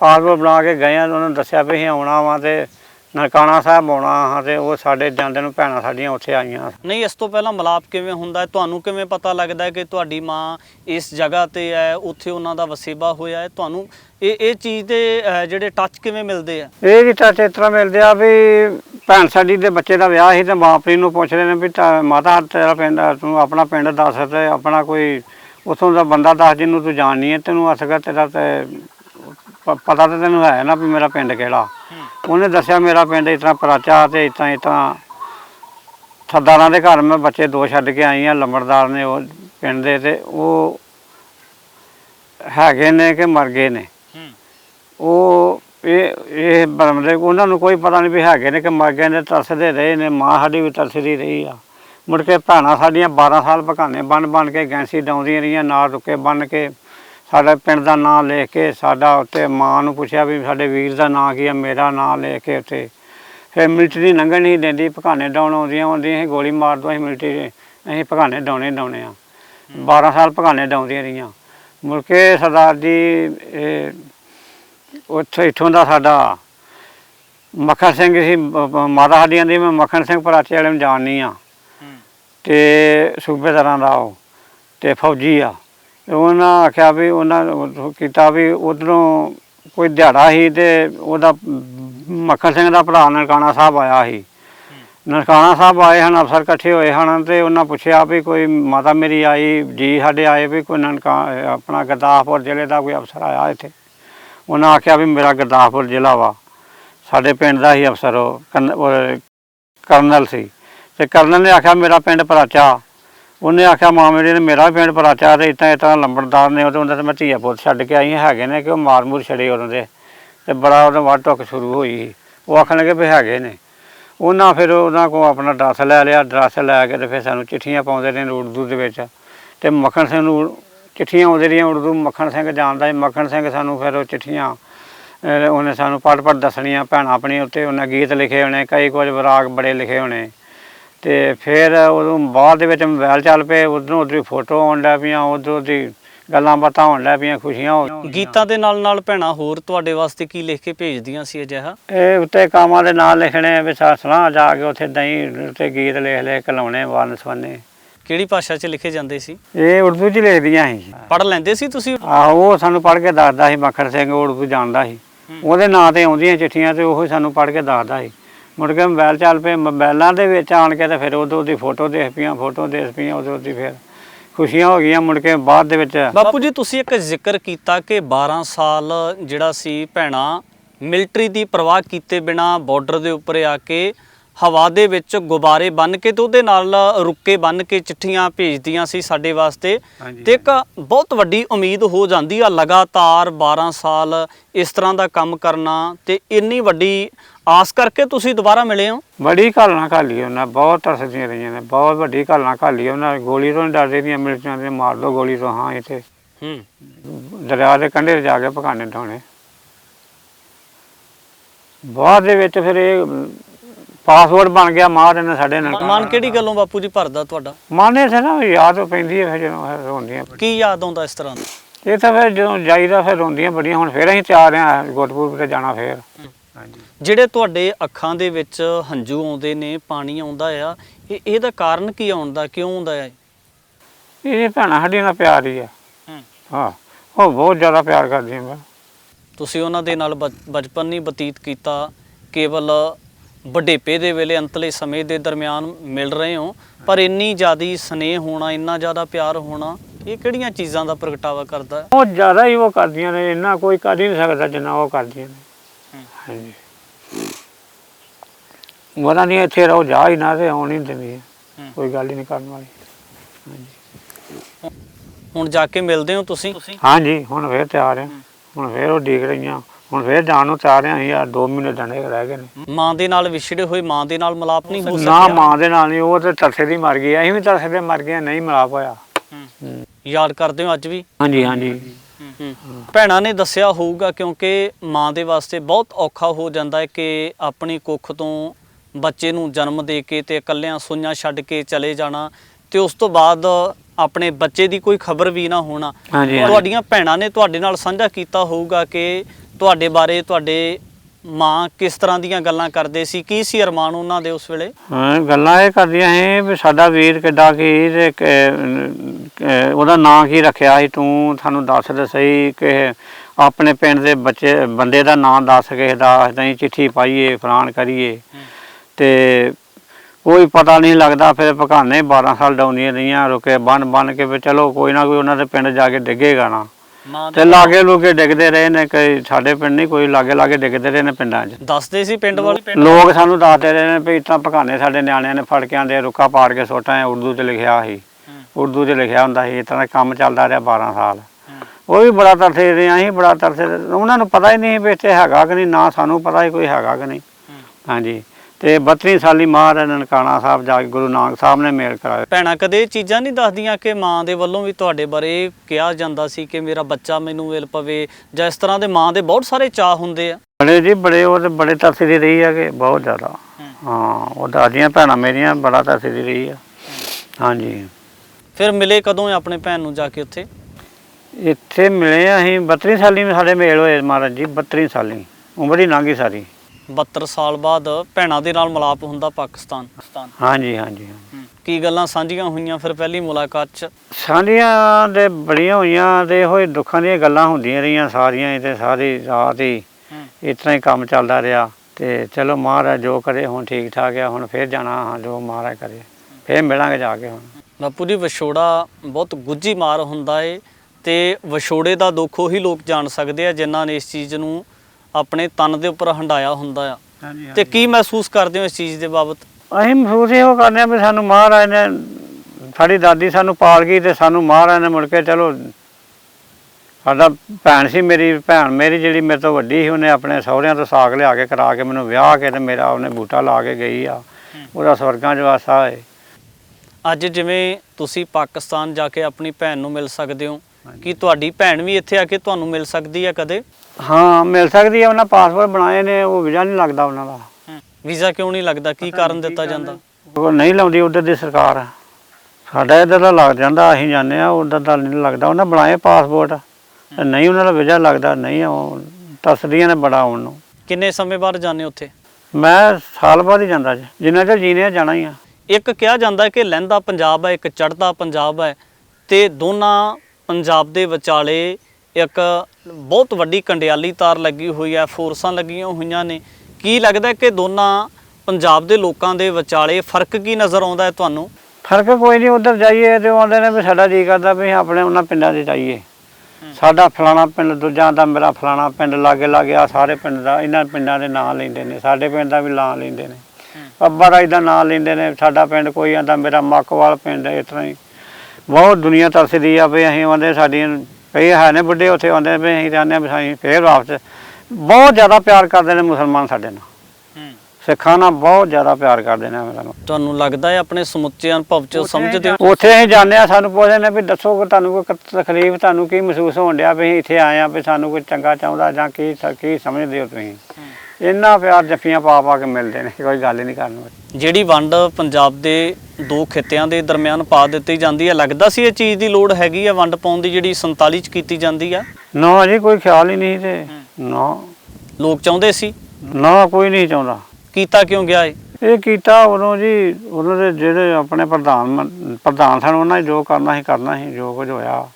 ਪਾਸਪੋਰਟ ਬਣਾ ਕੇ ਗਏ ਆ ਉਹਨਾਂ ਨੂੰ ਦੱਸਿਆ ਵੀ ਅਸੀਂ ਆਉਣਾ ਵਾ ਤੇ ਨਨਕਾਣਾ ਸਾਹਿਬ ਆਉਣਾ ਹਾਂ ਤੇ ਉਹ ਸਾਡੇ ਜਾਂਦੇ ਨੂੰ ਭੈਣਾਂ ਸਾਡੀਆਂ ਉੱਥੇ ਆਈਆਂ। ਨਹੀਂ ਇਸ ਤੋਂ ਪਹਿਲਾਂ ਮਲਾਪ ਕਿਵੇਂ ਹੁੰਦਾ ਹੈ? ਤੁਹਾਨੂੰ ਕਿਵੇਂ ਪਤਾ ਲੱਗਦਾ ਹੈ ਕਿ ਤੁਹਾਡੀ ਮਾਂ ਇਸ ਜਗ੍ਹਾ ਤੇ ਹੈ ਉੱਥੇ ਉਹਨਾਂ ਦਾ ਵਸੇਬਾ ਹੋਇਆ ਹੈ? ਤੁਹਾਨੂੰ ਇਹ ਇਹ ਚੀਜ਼ ਦੇ ਜਿਹੜੇ ਟੱਚ ਕਿਵੇਂ ਮਿਲਦੇ ਆ? ਇਹ ਵੀ ਤਾਂ ਇਸ ਤਰ੍ਹਾਂ ਮਿਲਦੇ ਆ ਵੀ ਭੈਣ ਸਾਡੀ ਦੇ ਬੱਚੇ ਦਾ ਵਿਆਹ ਸੀ ਤੇ ਮਾਂ ਆਪਣੀ ਨੂੰ ਪੁੱਛਦੇ ਨੇ ਵੀ ਤਾਂ ਮਾਤਾ ਤੇਰਾ ਪਿੰਡ ਤੂੰ ਆਪਣਾ ਪਿੰਡ ਦੱਸ ਤੇ ਆਪਣਾ ਕੋਈ ਉਥੋਂ ਦਾ ਬੰਦਾ ਦੱਸ ਜਿਹਨੂੰ ਤੂੰ ਜਾਣਨੀ ਹੈ ਤੈਨੂੰ ਅਸਗਾ ਤੇਰਾ ਤੇ ਪ- ਪਤਾ ਤਾਂ ਤੈਨੂੰ ਹੈ ਨਾ ਵੀ ਮੇਰਾ ਪਿੰਡ ਕਿਹੜਾ। ਉਹਨੇ ਦੱਸਿਆ ਮੇਰਾ ਪਿੰਡ ਤਰ੍ਹਾਂ ਪ੍ਰਾਚਾ ਤੇ ਇਸ ਤਰ੍ਹਾਂ ਸਰਦਾਰਾਂ ਦੇ ਘਰ ਮੈਂ ਬੱਚੇ ਦੋ ਛੱਡ ਕੇ ਆਈ ਆ ਲੰਬੜਦਾਰ ਨੇ ਉਹ ਪਿੰਡ ਦੇ ਤੇ ਉਹ ਹੈਗੇ ਨੇ ਕਿ ਮਰ ਗਏ ਨੇ। ਉਹ ਇਹ ਇਹ ਬਰਮਦੇ ਉਹਨਾਂ ਨੂੰ ਕੋਈ ਪਤਾ ਨਹੀਂ ਵੀ ਹੈਗੇ ਨੇ ਕਿ ਮਰ ਗਏ ਨੇ ਤਰਸਦੇ ਰਹੇ ਨੇ ਮਾਂ ਸਾਡੀ ਵੀ ਤਰਸਦੀ ਰਹੀ ਆ। ਮੁੜ ਕੇ ਭੈਣਾਂ ਸਾਡੀਆਂ 12 ਸਾਲ ਪਕਾਨੇ ਬਣ ਬਣ ਕੇ ਗੈਂਸੀ ਡਾਉਂਦੀਆਂ ਰਹੀਆਂ ਨਾਲ ਰੁਕੇ ਬਣ ਕੇ ਸਾਡੇ ਪਿੰਡ ਦਾ ਨਾਂ ਲਿਖ ਕੇ ਸਾਡਾ ਉੱਤੇ ਮਾਂ ਨੂੰ ਪੁੱਛਿਆ ਵੀ ਸਾਡੇ ਵੀਰ ਦਾ ਨਾਂ ਕੀ ਆ ਮੇਰਾ ਨਾਂ ਲਿਖ ਕੇ ਉੱਤੇ ਫਿਰ ਮਿਲਟਰੀ ਲੰਘਣ ਨਹੀਂ ਦਿੰਦੀ ਪਕਾਨੇ ਡਾਉਣ ਆਉਂਦੀਆਂ ਹੁੰਦੀਆਂ ਸੀ ਗੋਲੀ ਮਾਰ ਦੋ ਅਸੀਂ ਮਿਲਟਰੀ ਅਸੀਂ ਪਕਾਨੇ ਡਾਉਣੇ ਡਾਉਣੇ ਆ। 12 ਸਾਲ ਪਕਾਨੇ ਡਾਉਂਦੀਆਂ ਰਹੀਆਂ। ਮੁੜ ਕੇ ਸਰਦਾਰ ਜੀ ਇਹ ਉੱਥੇ ਇੱਥੋਂ ਦਾ ਸਾਡਾ ਮੱਖਣ ਸਿੰਘ ਸੀ ਮਾਤਾ ਸਾਡੀਆਂ ਦੀ ਮੈਂ ਮੱਖਣ ਸਿੰਘ ਪਰਾਚੇ ਵਾਲੇ ਨੂੰ ਜਾਣਨੀ ਆ। ਤੇ ਸੂਬੇਦਾਰਾਂ ਦਾ ਉਹ ਤੇ ਫੌਜੀ ਆ। ਉਹਨਾਂ ਆਖਿਆ ਵੀ ਉਹਨਾਂ ਉਹ ਕੀਤਾ ਵੀ ਉਧਰੋਂ ਕੋਈ ਦਿਹਾੜਾ ਸੀ ਤੇ ਉਹਦਾ ਮੱਖਣ ਸਿੰਘ ਦਾ ਭਰਾ ਨਨਕਾਣਾ ਸਾਹਿਬ ਆਇਆ ਸੀ। ਨਨਕਾਣਾ ਸਾਹਿਬ ਆਏ ਹਨ, ਅਫਸਰ ਇਕੱਠੇ ਹੋਏ ਹਨ ਤੇ ਉਹਨਾਂ ਪੁੱਛਿਆ ਵੀ ਕੋਈ ਮਾਤਾ ਮੇਰੀ ਆਈ, ਜੀ ਸਾਡੇ ਆਏ ਵੀ ਕੋਈ ਨਨਕਾ ਆਪਣਾ ਗੁਰਦਾਸਪੁਰ ਜ਼ਿਲ੍ਹੇ ਦਾ ਕੋਈ ਅਫਸਰ ਆਇਆ ਇੱਥੇ। ਉਹਨਾਂ ਆਖਿਆ ਵੀ ਮੇਰਾ ਗੁਰਦਾਸਪੁਰ ਜ਼ਿਲ੍ਹਾ ਵਾ। ਸਾਡੇ ਪਿੰਡ ਦਾ ਹੀ ਅਫਸਰ ਉਹ ਉਹ ਕਰਨਲ ਸੀ। ਤੇ ਕਰਨਲ ਨੇ ਆਖਿਆ ਮੇਰਾ ਪਿੰਡ ਪਰਾਚਾ। ਉਹਨੇ ਆਖਿਆ ਮਾਮੇ ਮੇਰੇ ਨੇ ਮੇਰਾ ਵੀ ਪਿੰਡ ਪਰਾਚਾ ਤੇ ਇਤਾਂ ਇਤਾਂ ਲੰਬੜਦਾਰ ਨੇ ਉਹਦੇ ਉਹਨਾਂ ਤੇ ਮੈਂ ਧੀਆ ਪੁੱਤ ਛੱਡ ਕੇ ਆਈ ਹੈਗੇ ਨੇ ਕਿ ਉਹ ਮਾਰ ਮੂਰ ਛੜੇ ਉਹਨਾਂ ਦੇ ਤੇ ਬੜਾ ਉਹਦਾ ਵੱਢ ਟੁੱਕ ਸ਼ੁਰੂ ਹੋਈ ਉਹ ਆਖਣ ਲੱਗੇ ਵੀ ਹੈਗੇ ਨੇ। ਉਹਨਾਂ ਫਿਰ ਉਹਨਾਂ ਕੋ ਆਪਣਾ ਡਰਸ ਲੈ ਲਿਆ, ਡਰਸ ਲੈ ਕੇ ਤੇ ਫਿਰ ਸਾਨੂੰ ਚਿੱਠੀਆਂ ਪਾਉਂਦੇ ਨੇ ਉਰਦੂ ਦੇ ਵਿੱਚ। ਤੇ ਮੱਖਣ ਸਿੰਘ ਨੂੰ ਚਿੱਠੀਆਂ ਆਉਂਦੇ ਰਹੀਆਂ ਉਰਦੂ ਮੱਖਣ ਸਿੰਘ ਜਾਣਦਾ ਸੀ, ਮੱਖਣ ਸਿੰਘ ਸਾਨੂੰ ਫਿਰ ਉਹ ਚਿੱਠੀਆਂ ਉਹਨੇ ਸਾਨੂੰ ਪੜ੍ਹ ਪੜ੍ਹ ਦੱਸਣੀਆਂ, ਭੈਣਾਂ ਆਪਣੀ ਉੱਤੇ ਉਹਨੇ ਗੀਤ ਲਿਖੇ ਹੋਣੇ, ਕਈ ਕੁਝ ਵਿਰਾਗ ਬੜੇ ਲਿਖੇ ਹੋਣੇ। ਤੇ ਫਿਰ ਉਦੋਂ ਬਾਅਦ ਦੇ ਵਿੱਚ ਮੋਬਾਈਲ ਚੱਲ ਪਏ ਉਧਰੋਂ ਉਧਰ ਫੋਟੋ ਆਉਣ ਲੱਗ ਪਈਆਂ ਉਧਰੋਂ ਦੀ ਗੱਲਾਂ ਬਾਤਾਂ ਹੋਣ ਲੱਗ ਪਈਆਂ ਖੁਸ਼ੀਆਂ ਹੋ। ਗੀਤਾਂ ਦੇ ਨਾਲ ਨਾਲ ਭੈਣਾਂ ਹੋਰ ਤੁਹਾਡੇ ਵਾਸਤੇ ਕੀ ਲਿਖ ਕੇ ਭੇਜਦੀਆਂ ਸੀ ਅਜਿਹਾ? ਇਹ ਉੱਤੇ ਕਾਮਾਂ ਦੇ ਨਾਂ ਲਿਖਣੇ ਵੀ ਸਲਾਹ ਜਾ ਕੇ ਉੱਥੇ ਦਹੀਂ ਉੱਤੇ ਗੀਤ ਲਿਖ ਲਿਖ ਕਲਾਉਣੇ ਵੰਨ ਸਵੰਨੇ। ਕਿਹੜੀ ਭਾਸ਼ਾ 'ਚ ਲਿਖੇ ਜਾਂਦੇ ਸੀ? ਇਹ ਉਰਦੂ 'ਚ ਲਿਖਦੀਆਂ ਸੀ। ਪੜ੍ਹ ਲੈਂਦੇ ਸੀ ਤੁਸੀਂ? ਆਹੋ ਉਹ ਸਾਨੂੰ ਪੜ੍ਹ ਕੇ ਦੱਸਦਾ ਸੀ ਮੱਖਣ ਸਿੰਘ ਉਰਦੂ ਜਾਣਦਾ ਸੀ। ਉਹਦੇ ਨਾਂ ਤੇ ਆਉਂਦੀਆਂ ਚਿੱਠੀਆਂ ਤੇ ਉਹ ਸਾਨੂੰ ਪੜ੍ਹ ਕੇ ਦੱਸਦਾ ਸੀ। ਮੁੜ ਕੇ ਮੋਬਾਈਲ ਚੱਲ ਪਏ ਮੋਬਾਈਲਾਂ ਦੇ ਵਿੱਚ ਆਣ ਕੇ ਤੇ ਫਿਰ ਉਦੋਂ ਦੀ ਫੋਟੋ ਦੇਖ ਪਈਆਂ, ਫੋਟੋ ਦੇਖ ਪਈਆਂ ਉਦੋਂ ਦੀ ਫਿਰ ਖੁਸ਼ੀਆਂ ਹੋ ਗਈਆਂ ਮੁੜ ਕੇ ਬਾਅਦ ਦੇ ਵਿੱਚ। ਬਾਪੂ ਜੀ, ਤੁਸੀਂ ਇੱਕ ਜ਼ਿਕਰ ਕੀਤਾ ਕਿ 12 ਸਾਲ ਜਿਹੜਾ ਸੀ ਭੈਣਾ, ਮਿਲਟਰੀ ਦੀ ਪਰਵਾਹ ਕੀਤੇ ਬਿਨਾ ਬਾਰਡਰ ਦੇ ਉੱਪਰ ਆ ਕੇ ਹਵਾ ਦੇ ਵਿੱਚ ਗੁਬਾਰੇ ਬੰਨ ਕੇ ਤੇ ਉਹਦੇ ਨਾਲ ਰੁੱਕੇ ਬੰਨ ਕੇ ਚਿੱਠੀਆਂ ਭੇਜਦੀਆਂ ਸੀ ਸਾਡੇ ਵਾਸਤੇ। ਤੇ ਇੱਕ ਬਹੁਤ ਵੱਡੀ ਉਮੀਦ ਹੋ ਜਾਂਦੀ ਆ ਲਗਾਤਾਰ 12 ਸਾਲ ਇਸ ਤਰ੍ਹਾਂ ਦਾ ਕੰਮ ਕਰਨਾ ਤੇ ਇੰਨੀ ਵੱਡੀ ਆਸ ਕਰਕੇ ਤੁਸੀਂ ਦੁਬਾਰਾ ਮਿਲੇ ਹੋ? ਬੜੀ ਘਾਲਣਾ ਘਾਲੀ ਉਹਨਾਂ ਬਹੁਤ ਤਰਸਦੀਆਂ ਰਹੀਆਂ ਨੇ ਬਹੁਤ ਵੱਡੀ ਘਾਲਣਾ ਘਾਲੀ ਉਹਨਾਂ ਗੋਲੀ ਤੋਂ ਡਰਦੇ ਦੀਆਂ ਮਿਲਟੀਆਂ ਦੇ ਮਾਰ ਦੋ ਗੋਲੀ ਤੋਂ ਹਾਂ ਇੱਥੇ। ਹੂੰ। ਦਰਿਆ ਦੇ ਕੰਢੇ ਜਾ ਕੇ ਪਕਾਨੇ ਢਾਉਣੇ ਬਾਅਦ ਦੇ ਵਿੱਚ ਫਿਰ ਇਹ ਪਾਸਵਰਡ ਬਣ ਗਿਆ ਮਾਰ ਨੇ ਸਾਡੇ ਨਾਲ ਮਨ ਕਿਹੜੀ ਗੱਲੋਂ ਬਾਪੂ ਜੀ ਭਰਦਾ ਤੁਹਾਡਾ? ਮਾਨੇ ਸੇ ਨਾ ਯਾਦ ਪੈਂਦੀ ਹੈ ਫਿਰ ਜਦੋਂ ਰੋਂਦੀਆਂ। ਕੀ ਯਾਦ ਆਉਂਦਾ ਇਸ ਤਰ੍ਹਾਂ ਦਾ? ਇਹ ਤਾਂ ਫਿਰ ਜਦੋਂ ਜਾਈਦਾ ਫਿਰ ਰੋਂਦੀਆਂ ਬੜੀਆਂ ਹੁਣ ਫਿਰ ਅਸੀਂ ਤਿਆਰ ਆ ਗੁਰਪੁਰਬ ਤੇ ਜਾਣਾ ਫਿਰ। ਹਾਂਜੀ। ਜਿਹੜੇ ਤੁਹਾਡੇ ਅੱਖਾਂ ਦੇ ਵਿੱਚ ਹੰਝੂ ਆਉਂਦੇ ਨੇ ਪਾਣੀ ਆਉਂਦਾ ਆ ਇਹ ਇਹਦਾ ਕਾਰਨ ਕੀ ਆਉਣ ਦਾ ਕਿਉਂ ਆਉਂਦਾ ਹੈ ਇਹ? ਭੈਣਾਂ ਸਾਡੀਆਂ ਨਾਲ ਪਿਆਰ ਹੀ ਆ। ਹੂੰ। ਹਾਂ ਉਹ ਬਹੁਤ ਜ਼ਿਆਦਾ ਪਿਆਰ ਕਰਦੀਆਂ ਮੈਂ ਤੁਸੀਂ ਉਹਨਾਂ ਦੇ ਨਾਲ ਬਚ- ਬਚਪਨ ਨਹੀਂ ਬਤੀਤ ਕੀਤਾ ਕੇਵਲ ਵਡੇਪੇ ਦੇ ਵੇਲੇ ਅੰਤਲੇ ਸਮੇਂ ਦੇ ਦਰਮਿਆਨ ਮਿਲ ਰਹੇ ਹੋ। ਪਰ ਇੰਨੀ ਜ਼ਿਆਦੀ ਸਨੇਹ ਹੋਣਾ ਇੰਨਾ ਜ਼ਿਆਦਾ ਪਿਆਰ ਹੋਣਾ ਇਹ ਕਿਹੜੀਆਂ ਚੀਜ਼ਾਂ ਦਾ ਪ੍ਰਗਟਾਵਾ ਕਰਦਾ ਹੈ? ਉਹ ਜ਼ਿਆਦਾ ਹੀ ਉਹ ਕਰਦੀਆਂ ਨੇ ਇੰਨਾ ਕੋਈ ਕਰ ਹੀ ਨਹੀਂ ਸਕਦਾ ਜਿੰਨਾ ਉਹ ਕਰਦੀਆਂ ਨੇ। ਹੂੰ। ਹਾਂਜੀ। ਉਹਨਾਂ ਨੇ ਇੱਥੇ ਰਹੋ ਜਾ ਹੀ ਨਾ ਤੇ ਆਉਣ ਹੀ ਦਿੰਦੀ। ਹੂੰ। ਕੋਈ ਗੱਲ ਹੀ ਨਹੀਂ ਕਰਨ ਵਾਲੀ। ਹੁਣ ਜਾ ਕੇ ਮਿਲਦੇ ਹੋ ਤੁਸੀਂ? ਹਾਂਜੀ ਹੁਣ ਫੇਰ ਤਿਆਰ ਆ। ਹੁਣ ਫੇਰ ਉਹ ਡੀਕ ਰਹੀਆਂ। ਹੁਣ ਫੇਰ ਜਾਣ ਨੂੰ ਤਿਆਰ ਆ ਯਾਰ 2 ਮਹੀਨੇ ਡੰਡੇ ਰਹਿ ਗਏ ਨੇ ਮਾਂ ਦੇ ਨਾਲ ਵਿਛੜੇ ਹੋਏ ਮਾਂ ਦੇ ਨਾਲ ਮਿਲਾਪ ਨਹੀਂ ਹੋ ਨਾ ਸਕਿਆ ਮਾਂ ਦੇ ਨਾਲ ਨਹੀਂ ਉਹ ਤੇ ਤਰਸੇ ਦੀ ਮਰ ਗਈ ਅਸੀਂ ਵੀ ਤਰਸੇ ਦੇ ਮਰ ਗਏ ਨਹੀਂ ਮਿਲਾਪ ਹੋਇਆ ਹੂੰ। ਹੂੰ। ਯਾਦ ਕਰਦੇ ਹੋ ਅੱਜ ਵੀ ਹਾਂਜੀ ਹਾਂਜੀ ਹੂੰ। ਭੈਣਾਂ ਨੇ ਦੱਸਿਆ ਹੋਊਗਾ ਕਿਉਂਕਿ ਮਾਂ ਦੇ ਵਾਸਤੇ ਬਹੁਤ ਔਖਾ ਹੋ ਜਾਂਦਾ ਹੈ ਕਿ ਆਪਣੀ ਕੁੱਖ ਤੋਂ ਬੱਚੇ ਨੂੰ ਜਨਮ ਦੇ ਕੇ ਤੇ ਇਕੱਲਿਆਂ ਸੂਈਆਂ ਛੱਡ ਕੇ ਚਲੇ ਜਾਣਾ ਤੇ ਉਸ ਤੋਂ ਬਾਅਦ ਆਪਣੇ ਬੱਚੇ ਦੀ ਕੋਈ ਖਬਰ ਵੀ ਨਾ ਹੋਣਾ ਹਾਂਜੀ ਹਾਂਜੀ। ਤੁਹਾਡੀਆਂ ਭੈਣਾਂ ਨੇ ਤੁਹਾਡੇ ਨਾਲ ਸਾਂਝਾ ਕੀਤਾ ਹੋਊਗਾ ਕਿ ਤੁਹਾਡੇ ਬਾਰੇ ਤੁਹਾਡੇ ਮਾਂ ਕਿਸ ਤਰ੍ਹਾਂ ਦੀਆਂ ਗੱਲਾਂ ਕਰਦੇ ਸੀ? ਕੀ ਸੀ ਅਰਮਾਨ ਉਹਨਾਂ ਦੇ ਉਸ ਵੇਲੇ? ਹਾਂ ਗੱਲਾਂ ਇਹ ਕਰਦੀਆਂ ਸੀ ਵੀ ਸਾਡਾ ਵੀਰ ਕਿੱਡਾ ਕੀ ਤੇ ਕਿ- ਉਹਦਾ ਨਾਂ ਕੀ ਰੱਖਿਆ ਸੀ? ਤੂੰ ਸਾਨੂੰ ਦੱਸ ਦੇ ਸਹੀ ਕਿ ਆਪਣੇ ਪਿੰਡ ਦੇ ਬੱਚੇ ਬੰਦੇ ਦਾ ਨਾਂ ਦੱਸ ਕਿਸੇ ਦਾ ਅਸੀਂ ਚਿੱਠੀ ਪਾਈਏ ਫਲਾਣ ਕਰੀਏ। ਤੇ ਕੋਈ ਪਤਾ ਨਹੀਂ ਲੱਗਦਾ ਫਿਰ ਪਕਾਨੇ 12 ਸਾਲ ਡਾਉਂਦੀਆਂ ਰਹੀਆਂ ਰੁਕੇ ਬਨ ਬਨ ਕੇ ਵੀ ਚਲੋ ਕੋਈ ਨਾ ਕੋਈ ਉਹਨਾਂ ਦੇ ਪਿੰਡ ਜਾ ਕੇ ਡਿੱਗੇਗਾ ਨਾ। ਮਾਂ ਤੇ ਲਾਗੇ ਲੋਕੇ ਡਿੱਗਦੇ ਰਹੇ ਨੇ ਕਈ ਸਾਡੇ ਪਿੰਡ ਨਹੀਂ ਕੋਈ ਲਾਗੇ ਲਾਗੇ ਡਿੱਗਦੇ ਰਹੇ ਨੇ ਪਿੰਡਾਂ 'ਚ। ਦੱਸਦੇ ਸੀ ਪਿੰਡ ਵਾਲੇ? ਲੋਕ ਸਾਨੂੰ ਦੱਸਦੇ ਰਹੇ ਨੇ ਵੀ ਇਤਾਂ ਪਕਾਨੇ ਸਾਡੇ ਨਿਆਣਿਆਂ ਨੇ ਫੜ ਕੇ ਆਂਦੇ ਰੁੱਕਾ ਪਾੜ ਕੇ ਸੁੱਟਾਂ ਹੈ ਉਰਦੂ 'ਚ ਲਿਖਿਆ ਸੀ। ਉਰਦੂ 'ਚ ਲਿਖਿਆ ਹੁੰਦਾ ਸੀ ਇਸ ਤਰ੍ਹਾਂ ਦਾ ਕੰਮ ਚੱਲਦਾ ਰਿਹਾ 12 ਸਾਲ। ਉਹ ਵੀ ਬੜਾ ਤਰਸੇ ਰਹੇ ਅਸੀਂ ਬੜਾ ਤਰਸੇ ਰਹੇ। ਉਹਨਾਂ ਨੂੰ ਪਤਾ ਹੀ ਨਹੀਂ ਵੀ ਇੱਥੇ ਹੈਗਾ ਕਿ ਨਹੀਂ ਨਾ ਸਾਨੂੰ ਪਤਾ ਹੀ ਕੋਈ ਹੈਗਾ ਕਿ ਨਹੀਂ। ਹਾਂਜੀ। ਤੇ 32 ਸਾਲੀ ਮਹਾਰਾਜ ਨਨਕਾਣਾ ਸਾਹਿਬ ਜਾ ਕੇ ਗੁਰੂ ਨਾਨਕ ਸਾਹਿਬ ਨੇ ਮੇਲ ਕਰਾਇਆ। ਭੈਣਾਂ ਕਦੇ ਇਹ ਚੀਜ਼ਾਂ ਨਹੀਂ ਦੱਸਦੀਆਂ ਕਿ ਮਾਂ ਦੇ ਵੱਲੋਂ ਵੀ ਤੁਹਾਡੇ ਬਾਰੇ ਕਿਹਾ ਜਾਂਦਾ ਸੀ ਕਿ ਮੇਰਾ ਬੱਚਾ ਮੈਨੂੰ ਮਿਲ ਪਵੇ ਜਾਂ ਇਸ ਤਰ੍ਹਾਂ ਦੇ ਮਾਂ ਦੇ ਬਹੁਤ ਸਾਰੇ ਚਾਹ ਹੁੰਦੇ ਆ? ਬੜੇ ਜੀ ਬੜੇ ਉਹ ਤੇ ਬੜੇ ਤਰਸੇ ਦੀ ਰਹੀ ਹੈ ਕਿ ਬਹੁਤ ਜ਼ਿਆਦਾ। ਹਾਂ। ਉਹ ਦਾਦੀਆਂ ਭੈਣਾਂ ਮੇਰੀਆਂ ਬੜਾ ਤਰਸੇ ਦੀ ਰਹੀ ਆ। ਹਾਂਜੀ। ਫਿਰ ਮਿਲੇ ਕਦੋਂ ਆਪਣੇ ਭੈਣ ਨੂੰ ਜਾ ਕੇ ਉੱਥੇ? ਇੱਥੇ ਮਿਲੇ ਆ ਅਸੀਂ 32 ਸਾਲੀ ਨੂੰ ਸਾਡੇ ਮੇਲ ਹੋਏ ਮਹਾਰਾਜ ਜੀ 32 ਸਾਲੀ। ਉਮਰ ਹੀ ਲੰਘ ਗਈ ਸਾਰੀ। 72 ਸਾਲ ਬਾਅਦ ਭੈਣਾਂ ਦੇ ਨਾਲ ਮਿਲਾਪ ਹੁੰਦਾ ਪਾਕਿਸਤਾਨ। ਹਾਂਜੀ ਹਾਂਜੀ। ਕੀ ਗੱਲਾਂ ਸਾਂਝੀਆਂ ਹੋਈਆਂ ਫਿਰ ਪਹਿਲੀ ਮੁਲਾਕਾਤ 'ਚ? ਸਾਡੀਆਂ ਦੇ ਬੜੀਆਂ ਹੋਈਆਂ ਤੇ ਇਹੋ ਹੀ ਦੁੱਖਾਂ ਦੀਆਂ ਗੱਲਾਂ ਹੁੰਦੀਆਂ ਰਹੀਆਂ ਸਾਰੀਆਂ ਹੀ ਤੇ ਸਾਰੀ ਰਾਤ ਹੀ। ਇਸ ਤਰ੍ਹਾਂ ਹੀ ਕੰਮ ਚੱਲਦਾ ਰਿਹਾ ਤੇ ਚਲੋ ਮਹਾਰਾਜ ਜੋ ਕਰੇ ਹੁਣ ਠੀਕ ਠਾਕ ਆ ਹੁਣ ਫੇਰ ਜਾਣਾ ਹਾਂ ਜੋ ਮਹਾਰਾਜ ਕਰੇ। ਫੇਰ ਮਿਲਾਂਗੇ ਜਾ ਕੇ ਹੁਣ। ਬਾਪੂ ਜੀ ਵਿਛੋੜਾ ਬਹੁਤ ਗੁੱਝੀ ਮਾਰ ਹੁੰਦਾ ਏ ਤੇ ਵਿਛੋੜੇ ਦਾ ਦੁੱਖ ਉਹੀ ਲੋਕ ਜਾਣ ਸਕਦੇ ਆ ਜਿਨ੍ਹਾਂ ਨੇ ਇਸ ਚੀਜ਼ ਨੂੰ ਆਪਣੇ ਤਨ ਦੇ ਉੱਪਰ ਹੰਡਾਇਆ ਹੁੰਦਾ ਆ। ਹਾਂਜੀ ਤੇ ਕੀ ਮਹਿਸੂਸ ਕਰਦੇ ਹੋ ਇਸ ਚੀਜ਼ ਦੇ ਬਾਬਤ? ਅਸੀਂ ਮਹਿਸੂਸ ਇਹੋ ਕਰਦੇ ਹਾਂ ਵੀ ਸਾਨੂੰ ਮਹਾਰਾਜ ਨੇ ਸਾਡੀ ਦਾਦੀ ਸਾਨੂੰ ਪਾਲ ਗਈ ਤੇ ਸਾਨੂੰ ਮਹਾਰਾਜ ਨੇ ਮੁੜ ਕੇ ਚਲੋ ਸਾਡਾ ਭੈਣ ਸੀ ਮੇਰੀ ਭੈਣ ਮੇਰੀ ਜਿਹੜੀ ਮੇਰੇ ਤੋਂ ਵੱਡੀ ਸੀ ਉਹਨੇ ਆਪਣੇ ਸਹੁਰਿਆਂ ਤੋਂ ਸਾਗ ਲਿਆ ਕੇ ਕਰਾ ਕੇ ਮੈਨੂੰ ਵਿਆਹ ਕੇ ਤੇ ਮੇਰਾ ਉਹਨੇ ਬੂਟਾ ਲਾ ਕੇ ਗਈ ਆ। ਉਹਦਾ ਸਵਰਗਾਂ 'ਚ ਵਾਸਾ ਹੈ ਅੱਜ ਜਿਵੇਂ ਤੁਸੀਂ ਪਾਕਿਸਤਾਨ ਜਾ ਕੇ ਆਪਣੀ ਭੈਣ ਨੂੰ ਮਿਲ ਸਕਦੇ ਹੋ ਕੀ ਤੁਹਾਡੀ ਭੈਣ ਵੀ ਇੱਥੇ ਆ ਕੇ ਤੁਹਾਨੂੰ ਮਿਲ ਸਕਦੀ ਹੈ ਕਦੇ? ਹਾਂ ਮਿਲ ਸਕਦੀ ਹੈ ਉਹਨਾਂ ਪਾਸਪੋਰਟ ਬਣਾਏ ਨੇ ਉਹ ਵੀਜ਼ਾ ਨਹੀਂ ਲੱਗਦਾ ਉਹਨਾਂ ਦਾ। ਵੀਜ਼ਾ ਕਿਉਂ ਨਹੀਂ ਲੱਗਦਾ? ਕੀ ਕਾਰਨ ਦਿੱਤਾ ਜਾਂਦਾ? ਉਹ ਨਹੀਂ ਲਾਉਂਦੀ ਉਧਰ ਦੀ ਸਰਕਾਰ। ਸਾਡਾ ਇੱਧਰ ਦਾ ਲੱਗ ਜਾਂਦਾ ਅਸੀਂ ਜਾਂਦੇ ਆ ਉਧਰ ਦਾ ਨਹੀਂ ਲੱਗਦਾ। ਉਹਨਾਂ ਬਣਾਏ ਪਾਸਪੋਰਟ। ਨਹੀਂ ਉਹਨਾਂ ਦਾ ਵੀਜ਼ਾ ਲੱਗਦਾ ਨਹੀਂ ਉਹ ਤਸਦੀਆਂ ਨੇ ਬੜਾ ਆਉਣ ਨੂੰ। ਕਿੰਨੇ ਸਮੇਂ ਬਾਅਦ ਜਾਂਦੇ ਉੱਥੇ? ਮੈਂ ਸਾਲ ਬਾਅਦ ਹੀ ਜਾਂਦਾ ਜੀ। ਜਿੰਨਾ ਚਿਰ ਜੀਨੇ ਆ ਜਾਣਾ ਹੀ ਆ। ਇੱਕ ਕਿਹਾ ਜਾਂਦਾ ਕਿ ਲਹਿੰਦਾ ਪੰਜਾਬ ਹੈ ਇੱਕ ਚੜ੍ਹਦਾ ਪੰਜਾਬ ਹੈ ਤੇ ਦੋਨਾਂ ਪੰਜਾਬ ਦੇ ਵਿਚਾਲੇ ਇੱਕ ਬਹੁਤ ਵੱਡੀ ਕੰਡਿਆਲੀ ਤਾਰ ਲੱਗੀ ਹੋਈ ਹੈ ਫੋਰਸਾਂ ਲੱਗੀਆਂ ਹੋਈਆਂ ਨੇ। ਕੀ ਲੱਗਦਾ ਕਿ ਦੋਨਾਂ ਪੰਜਾਬ ਦੇ ਲੋਕਾਂ ਦੇ ਵਿਚਾਲੇ ਫ਼ਰਕ ਕੀ ਨਜ਼ਰ ਆਉਂਦਾ ਹੈ ਤੁਹਾਨੂੰ? ਫ਼ਰਕ ਕੋਈ ਨਹੀਂ ਉਧਰ ਜਾਈਏ ਤੇ ਆਉਂਦੇ ਨੇ ਵੀ ਸਾਡਾ ਜੀ ਕਰਦਾ ਵੀ ਆਪਣੇ ਉਹਨਾਂ ਪਿੰਡਾਂ 'ਚ ਜਾਈਏ। ਸਾਡਾ ਫਲਾਣਾ ਪਿੰਡ ਦੂਜਾ ਦਾ ਮੇਰਾ ਫਲਾਣਾ ਪਿੰਡ ਲਾਗੇ ਲਾਗੇ ਆ ਸਾਰੇ ਪਿੰਡ ਦਾ ਇਹਨਾਂ ਪਿੰਡਾਂ ਦੇ ਨਾਂ ਲੈਂਦੇ ਨੇ ਸਾਡੇ ਪਿੰਡ ਦਾ ਵੀ ਨਾਂ ਲੈਂਦੇ ਨੇ। ਅੱਬਾ ਰਾਜ ਦਾ ਨਾਂ ਲੈਂਦੇ ਨੇ ਸਾਡਾ ਪਿੰਡ ਕੋਈ ਆਂਦਾ ਮੇਰਾ ਮੱਕਵਾਲ ਪਿੰਡ ਇਸ ਤਰ੍ਹਾਂ ਹੀ। ਬਹੁਤ ਦੁਨੀਆ ਤਰਸਦੀ ਆ ਵੀ ਅਸੀਂ ਆਉਂਦੇ ਸਾਡੀਆਂ ਕਈ ਹੈ ਨੇ ਬੁੱਢੇ ਉੱਥੇ ਆਉਂਦੇ ਵੀ ਅਸੀਂ ਚਾਹੁੰਦੇ ਹਾਂ ਵੀ ਅਸੀਂ ਫੇਰ ਵਾਪਸ। ਬਹੁਤ ਜ਼ਿਆਦਾ ਪਿਆਰ ਕਰਦੇ ਨੇ ਮੁਸਲਮਾਨ ਸਾਡੇ ਨਾਲ। ਸਿੱਖਾਂ ਨਾਲ ਬਹੁਤ ਜ਼ਿਆਦਾ ਪਿਆਰ ਕਰਦੇ ਨੇ ਸਾਨੂੰ ਤੁਹਾਨੂੰ ਲੱਗਦਾ ਹੈ ਆਪਣੇ ਸਮੁੱਚੇ ਅਨੁਭਵ ਚ ਸਮਝਦੇ ਹੋ? ਉੱਥੇ ਅਸੀਂ ਜਾਂਦੇ ਆ ਸਾਨੂੰ ਪੁੱਛਦੇ ਨੇ ਵੀ ਦੱਸੋ ਕਿ ਤੁਹਾਨੂੰ ਕੋਈ ਤਕਲੀਫ ਤੁਹਾਨੂੰ ਕੀ ਮਹਿਸੂਸ ਹੋਣ ਡਿਆ ਵੀ ਅਸੀਂ ਇੱਥੇ ਆਏ ਆ ਵੀ ਸਾਨੂੰ ਕੋਈ ਚੰਗਾ ਚਾਹੁੰਦਾ ਜਾਂ ਕੀ ਕੀ ਸਮਝਦੇ ਹੋ ਤੁਸੀਂ? ਇੰਨਾ ਪਿਆਰ ਜੱਫੀਆਂ ਪਾ ਪਾ ਕੇ ਮਿਲਦੇ ਨੇ ਕੋਈ ਗੱਲ ਨਹੀਂ ਕਰਨ ਵਾਲੀ। ਜਿਹੜੀ ਵੰਡ ਪੰਜਾਬ ਦੇ ਦੋ ਖਿੱਤਿਆਂ ਦੇ ਦਰਮਿਆਨ ਪਾ ਦਿੱਤੀ ਜਾਂਦੀ ਹੈ ਲੱਗਦਾ ਸੀ ਇਹ ਚੀਜ਼ ਦੀ ਲੋੜ ਹੈਗੀ ਹੈ ਵੰਡ ਪਾਉਣ ਦੀ ਜਿਹੜੀ 47 ਚ ਕੀਤੀ ਜਾਂਦੀ ਆ? ਨਾ ਜੀ ਕੋਈ ਖਿਆਲ ਹੀ ਨਹੀਂ ਤੇ ਨਾ। ਲੋਕ ਚਾਹੁੰਦੇ ਸੀ? ਨਾ ਕੋਈ ਨਹੀਂ ਚਾਹੁੰਦਾ। ਕੀਤਾ ਕਿਉਂ ਗਿਆ ਇਹ? ਕੀਤਾ ਉਦੋਂ ਜੀ ਉਹਨਾਂ ਦੇ ਜਿਹੜੇ ਆਪਣੇ ਪ੍ਰਧਾਨ ਮੰ- ਪ੍ਰਧਾਨ ਸਨ ਉਹਨਾਂ ਨੇ ਜੋ ਕਰਨਾ ਸੀ ਕਰਨਾ ਸੀ ਜੋ ਕੁਝ ਹੋਇਆ।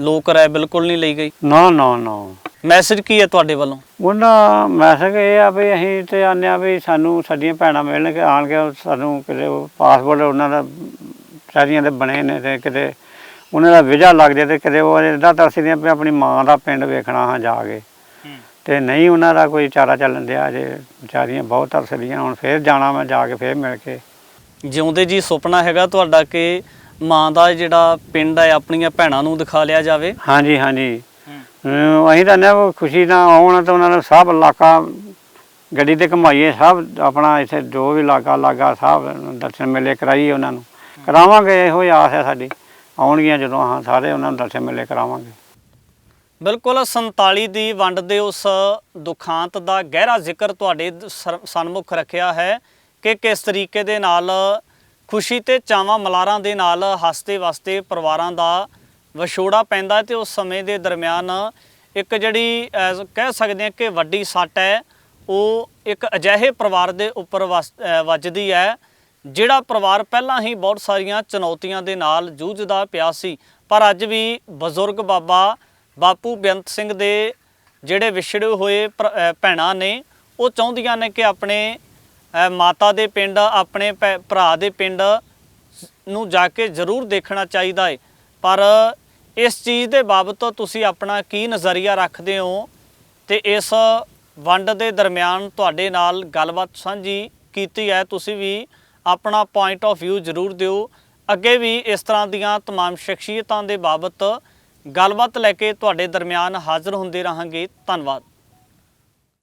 ਲੋਕ ਰਾਏ ਬਿਲਕੁਲ ਨਹੀਂ ਲਈ ਗਈ। ਨਾ ਨਾ ਨਾ। ਮੈਸੇਜ ਕੀ ਹੈ ਤੁਹਾਡੇ ਵੱਲੋਂ? ਉਹਨਾਂ ਮੈਸੇਜ ਇਹ ਆ ਵੀ ਅਸੀਂ ਤੇ ਆਨੇ ਆ ਵੀ ਸਾਨੂੰ ਸਾਡੀਆਂ ਭੈਣਾਂ ਮਿਲਣ ਕੇ ਆਣ ਕੇ ਸਾਨੂੰ ਕਿਤੇ ਪਾਸਪੋਰਟ ਉਹਨਾਂ ਦਾ ਸਾਰੀਆਂ ਦੇ ਬਣੇ ਨੇ ਤੇ ਕਿਤੇ ਉਹਨਾਂ ਦਾ ਵੀਜ਼ਾ ਲੱਗ ਜਾਏ ਤੇ ਕਿਤੇ ਉਹ ਇਦਾਂ ਤਰਸਦੀਆਂ ਵੀ ਆਪਣੀ ਮਾਂ ਦਾ ਪਿੰਡ ਵੇਖਣਾ ਹਾਂ ਜਾ ਕੇ। ਤੇ ਨਹੀਂ ਉਹਨਾਂ ਦਾ ਕੋਈ ਚਾਰਾ ਚੱਲਣ ਦਿਆ ਜੇ ਵਿਚਾਰੀਆਂ ਬਹੁਤ ਤਰਸਦੀਆਂ ਹੁਣ ਫੇਰ ਜਾਣਾ ਮੈਂ ਜਾ ਕੇ ਫੇਰ ਮਿਲ ਕੇ। ਜਿਉਂਦੇ ਜੀ ਸੁਪਨਾ ਹੈਗਾ ਤੁਹਾਡਾ ਕਿ ਮਾਂ ਦਾ ਜਿਹੜਾ ਪਿੰਡ ਹੈ ਆਪਣੀਆਂ ਭੈਣਾਂ ਨੂੰ ਦਿਖਾ ਲਿਆ ਜਾਵੇ। ਹਾਂਜੀ ਹਾਂਜੀ। ਅਮ ਅਸੀਂ ਤਾਂ ਨੇ ਉਹ ਖੁਸ਼ੀ ਨਾਲ ਆਉਣ ਤਾਂ ਉਹਨਾਂ ਨੂੰ ਸਭ ਇਲਾਕਾ ਗੱਡੀ ਤੇ ਘਮਾਈਏ, ਸਭ ਆਪਣਾ ਇੱਥੇ ਜੋ ਵੀ ਇਲਾਕਾ ਲਾਗਾ ਸਭ ਦਰਸ਼ਨ ਮੇਲੇ ਕਰਾਈਏ ਉਹਨਾਂ ਨੂੰ। ਕਰਾਵਾਂਗੇ, ਇਹੋ ਹੀ ਆਸ ਹੈ ਸਾਡੀ। ਆਉਣਗੀਆਂ ਜਦੋਂ ਹਾਂ, ਸਾਰੇ ਉਹਨਾਂ ਨੂੰ ਦਰਸ਼ਨ ਮੇਲੇ ਕਰਾਵਾਂਗੇ। ਬਿਲਕੁਲ 47 ਦੀ ਵੰਡ ਦੇ ਉਸ ਦੁਖਾਂਤ ਦਾ ਗਹਿਰਾ ਜ਼ਿਕਰ ਤੁਹਾਡੇ ਸਰ- ਸਨਮੁਖ ਰੱਖਿਆ ਹੈ ਕਿ ਕਿਸ ਤਰੀਕੇ ਦੇ ਨਾਲ ਖੁਸ਼ੀ ਤੇ ਚਾਵਾਂ ਮਲਾਰਾਂ ਦੇ ਨਾਲ ਹੱਸਦੇ ਵਸਦੇ ਪਰਿਵਾਰਾਂ ਦਾ ਵਿਛੋੜਾ ਪੈਂਦਾ ਹੈ ਤੇ ਉਸ ਸਮੇਂ ਦੇ ਦਰਮਿਆਨ ਇੱਕ ਜਿਹੜੀ ਕਹਿ ਸਕਦੇ ਹਾਂ ਕਿ ਵੱਡੀ ਸੱਟ ਹੈ, ਉਹ ਇੱਕ ਅਜਿਹੇ ਪਰਿਵਾਰ ਦੇ ਉੱਪਰ ਵਸ- ਵੱਜਦੀ ਹੈ, ਜਿਹੜਾ ਪਰਿਵਾਰ ਪਹਿਲਾਂ ਹੀ ਬਹੁਤ ਸਾਰੀਆਂ ਚੁਣੌਤੀਆਂ ਦੇ ਨਾਲ ਜੂਝਦਾ ਪਿਆ ਸੀ। ਪਰ ਅੱਜ ਵੀ ਬਜ਼ੁਰਗ ਬਾਬਾ ਬਾਪੂ ਬੇਅੰਤ ਸਿੰਘ ਦੇ ਜਿਹੜੇ ਵਿਛੜੇ ਹੋਏ ਭੈਣਾਂ ਨੇ, ਉਹ ਚਾਹੁੰਦੀਆਂ ਨੇ ਕਿ ਆਪਣੇ ਮਾਤਾ ਦੇ ਪਿੰਡ, ਆਪਣੇ ਭੈ- ਭਰਾ ਦੇ ਪਿੰਡ ਨੂੰ ਜਾ ਕੇ ਜ਼ਰੂਰ ਦੇਖਣਾ ਚਾਹੀਦਾ ਹੈ। ਪਰ ਇਸ ਚੀਜ਼ ਦੇ ਬਾਬਤ ਤੁਸੀਂ ਆਪਣਾ ਕੀ ਨਜ਼ਰੀਆ ਰੱਖਦੇ ਹੋ ਤੇ ਇਸ ਵੰਡ ਦੇ ਦਰਮਿਆਨ ਤੁਹਾਡੇ ਨਾਲ ਗੱਲਬਾਤ ਸਾਂਝੀ ਕੀਤੀ ਹੈ ਤੁਸੀਂ ਵੀ ਆਪਣਾ ਪੁਆਇੰਟ ਆਫ View ਜ਼ਰੂਰ ਦਿਓ ਅੱਗੇ ਵੀ ਇਸ ਤਰ੍ਹਾਂ ਦੀਆਂ तमाम ਸ਼ਖਸੀਅਤਾਂ ਦੇ ਬਾਬਤ ਗੱਲਬਾਤ ਲੈ ਕੇ ਤੁਹਾਡੇ ਦਰਮਿਆਨ ਹਾਜ਼ਰ ਹੁੰਦੇ ਰਹਾਂਗੇ ਧੰਨਵਾਦ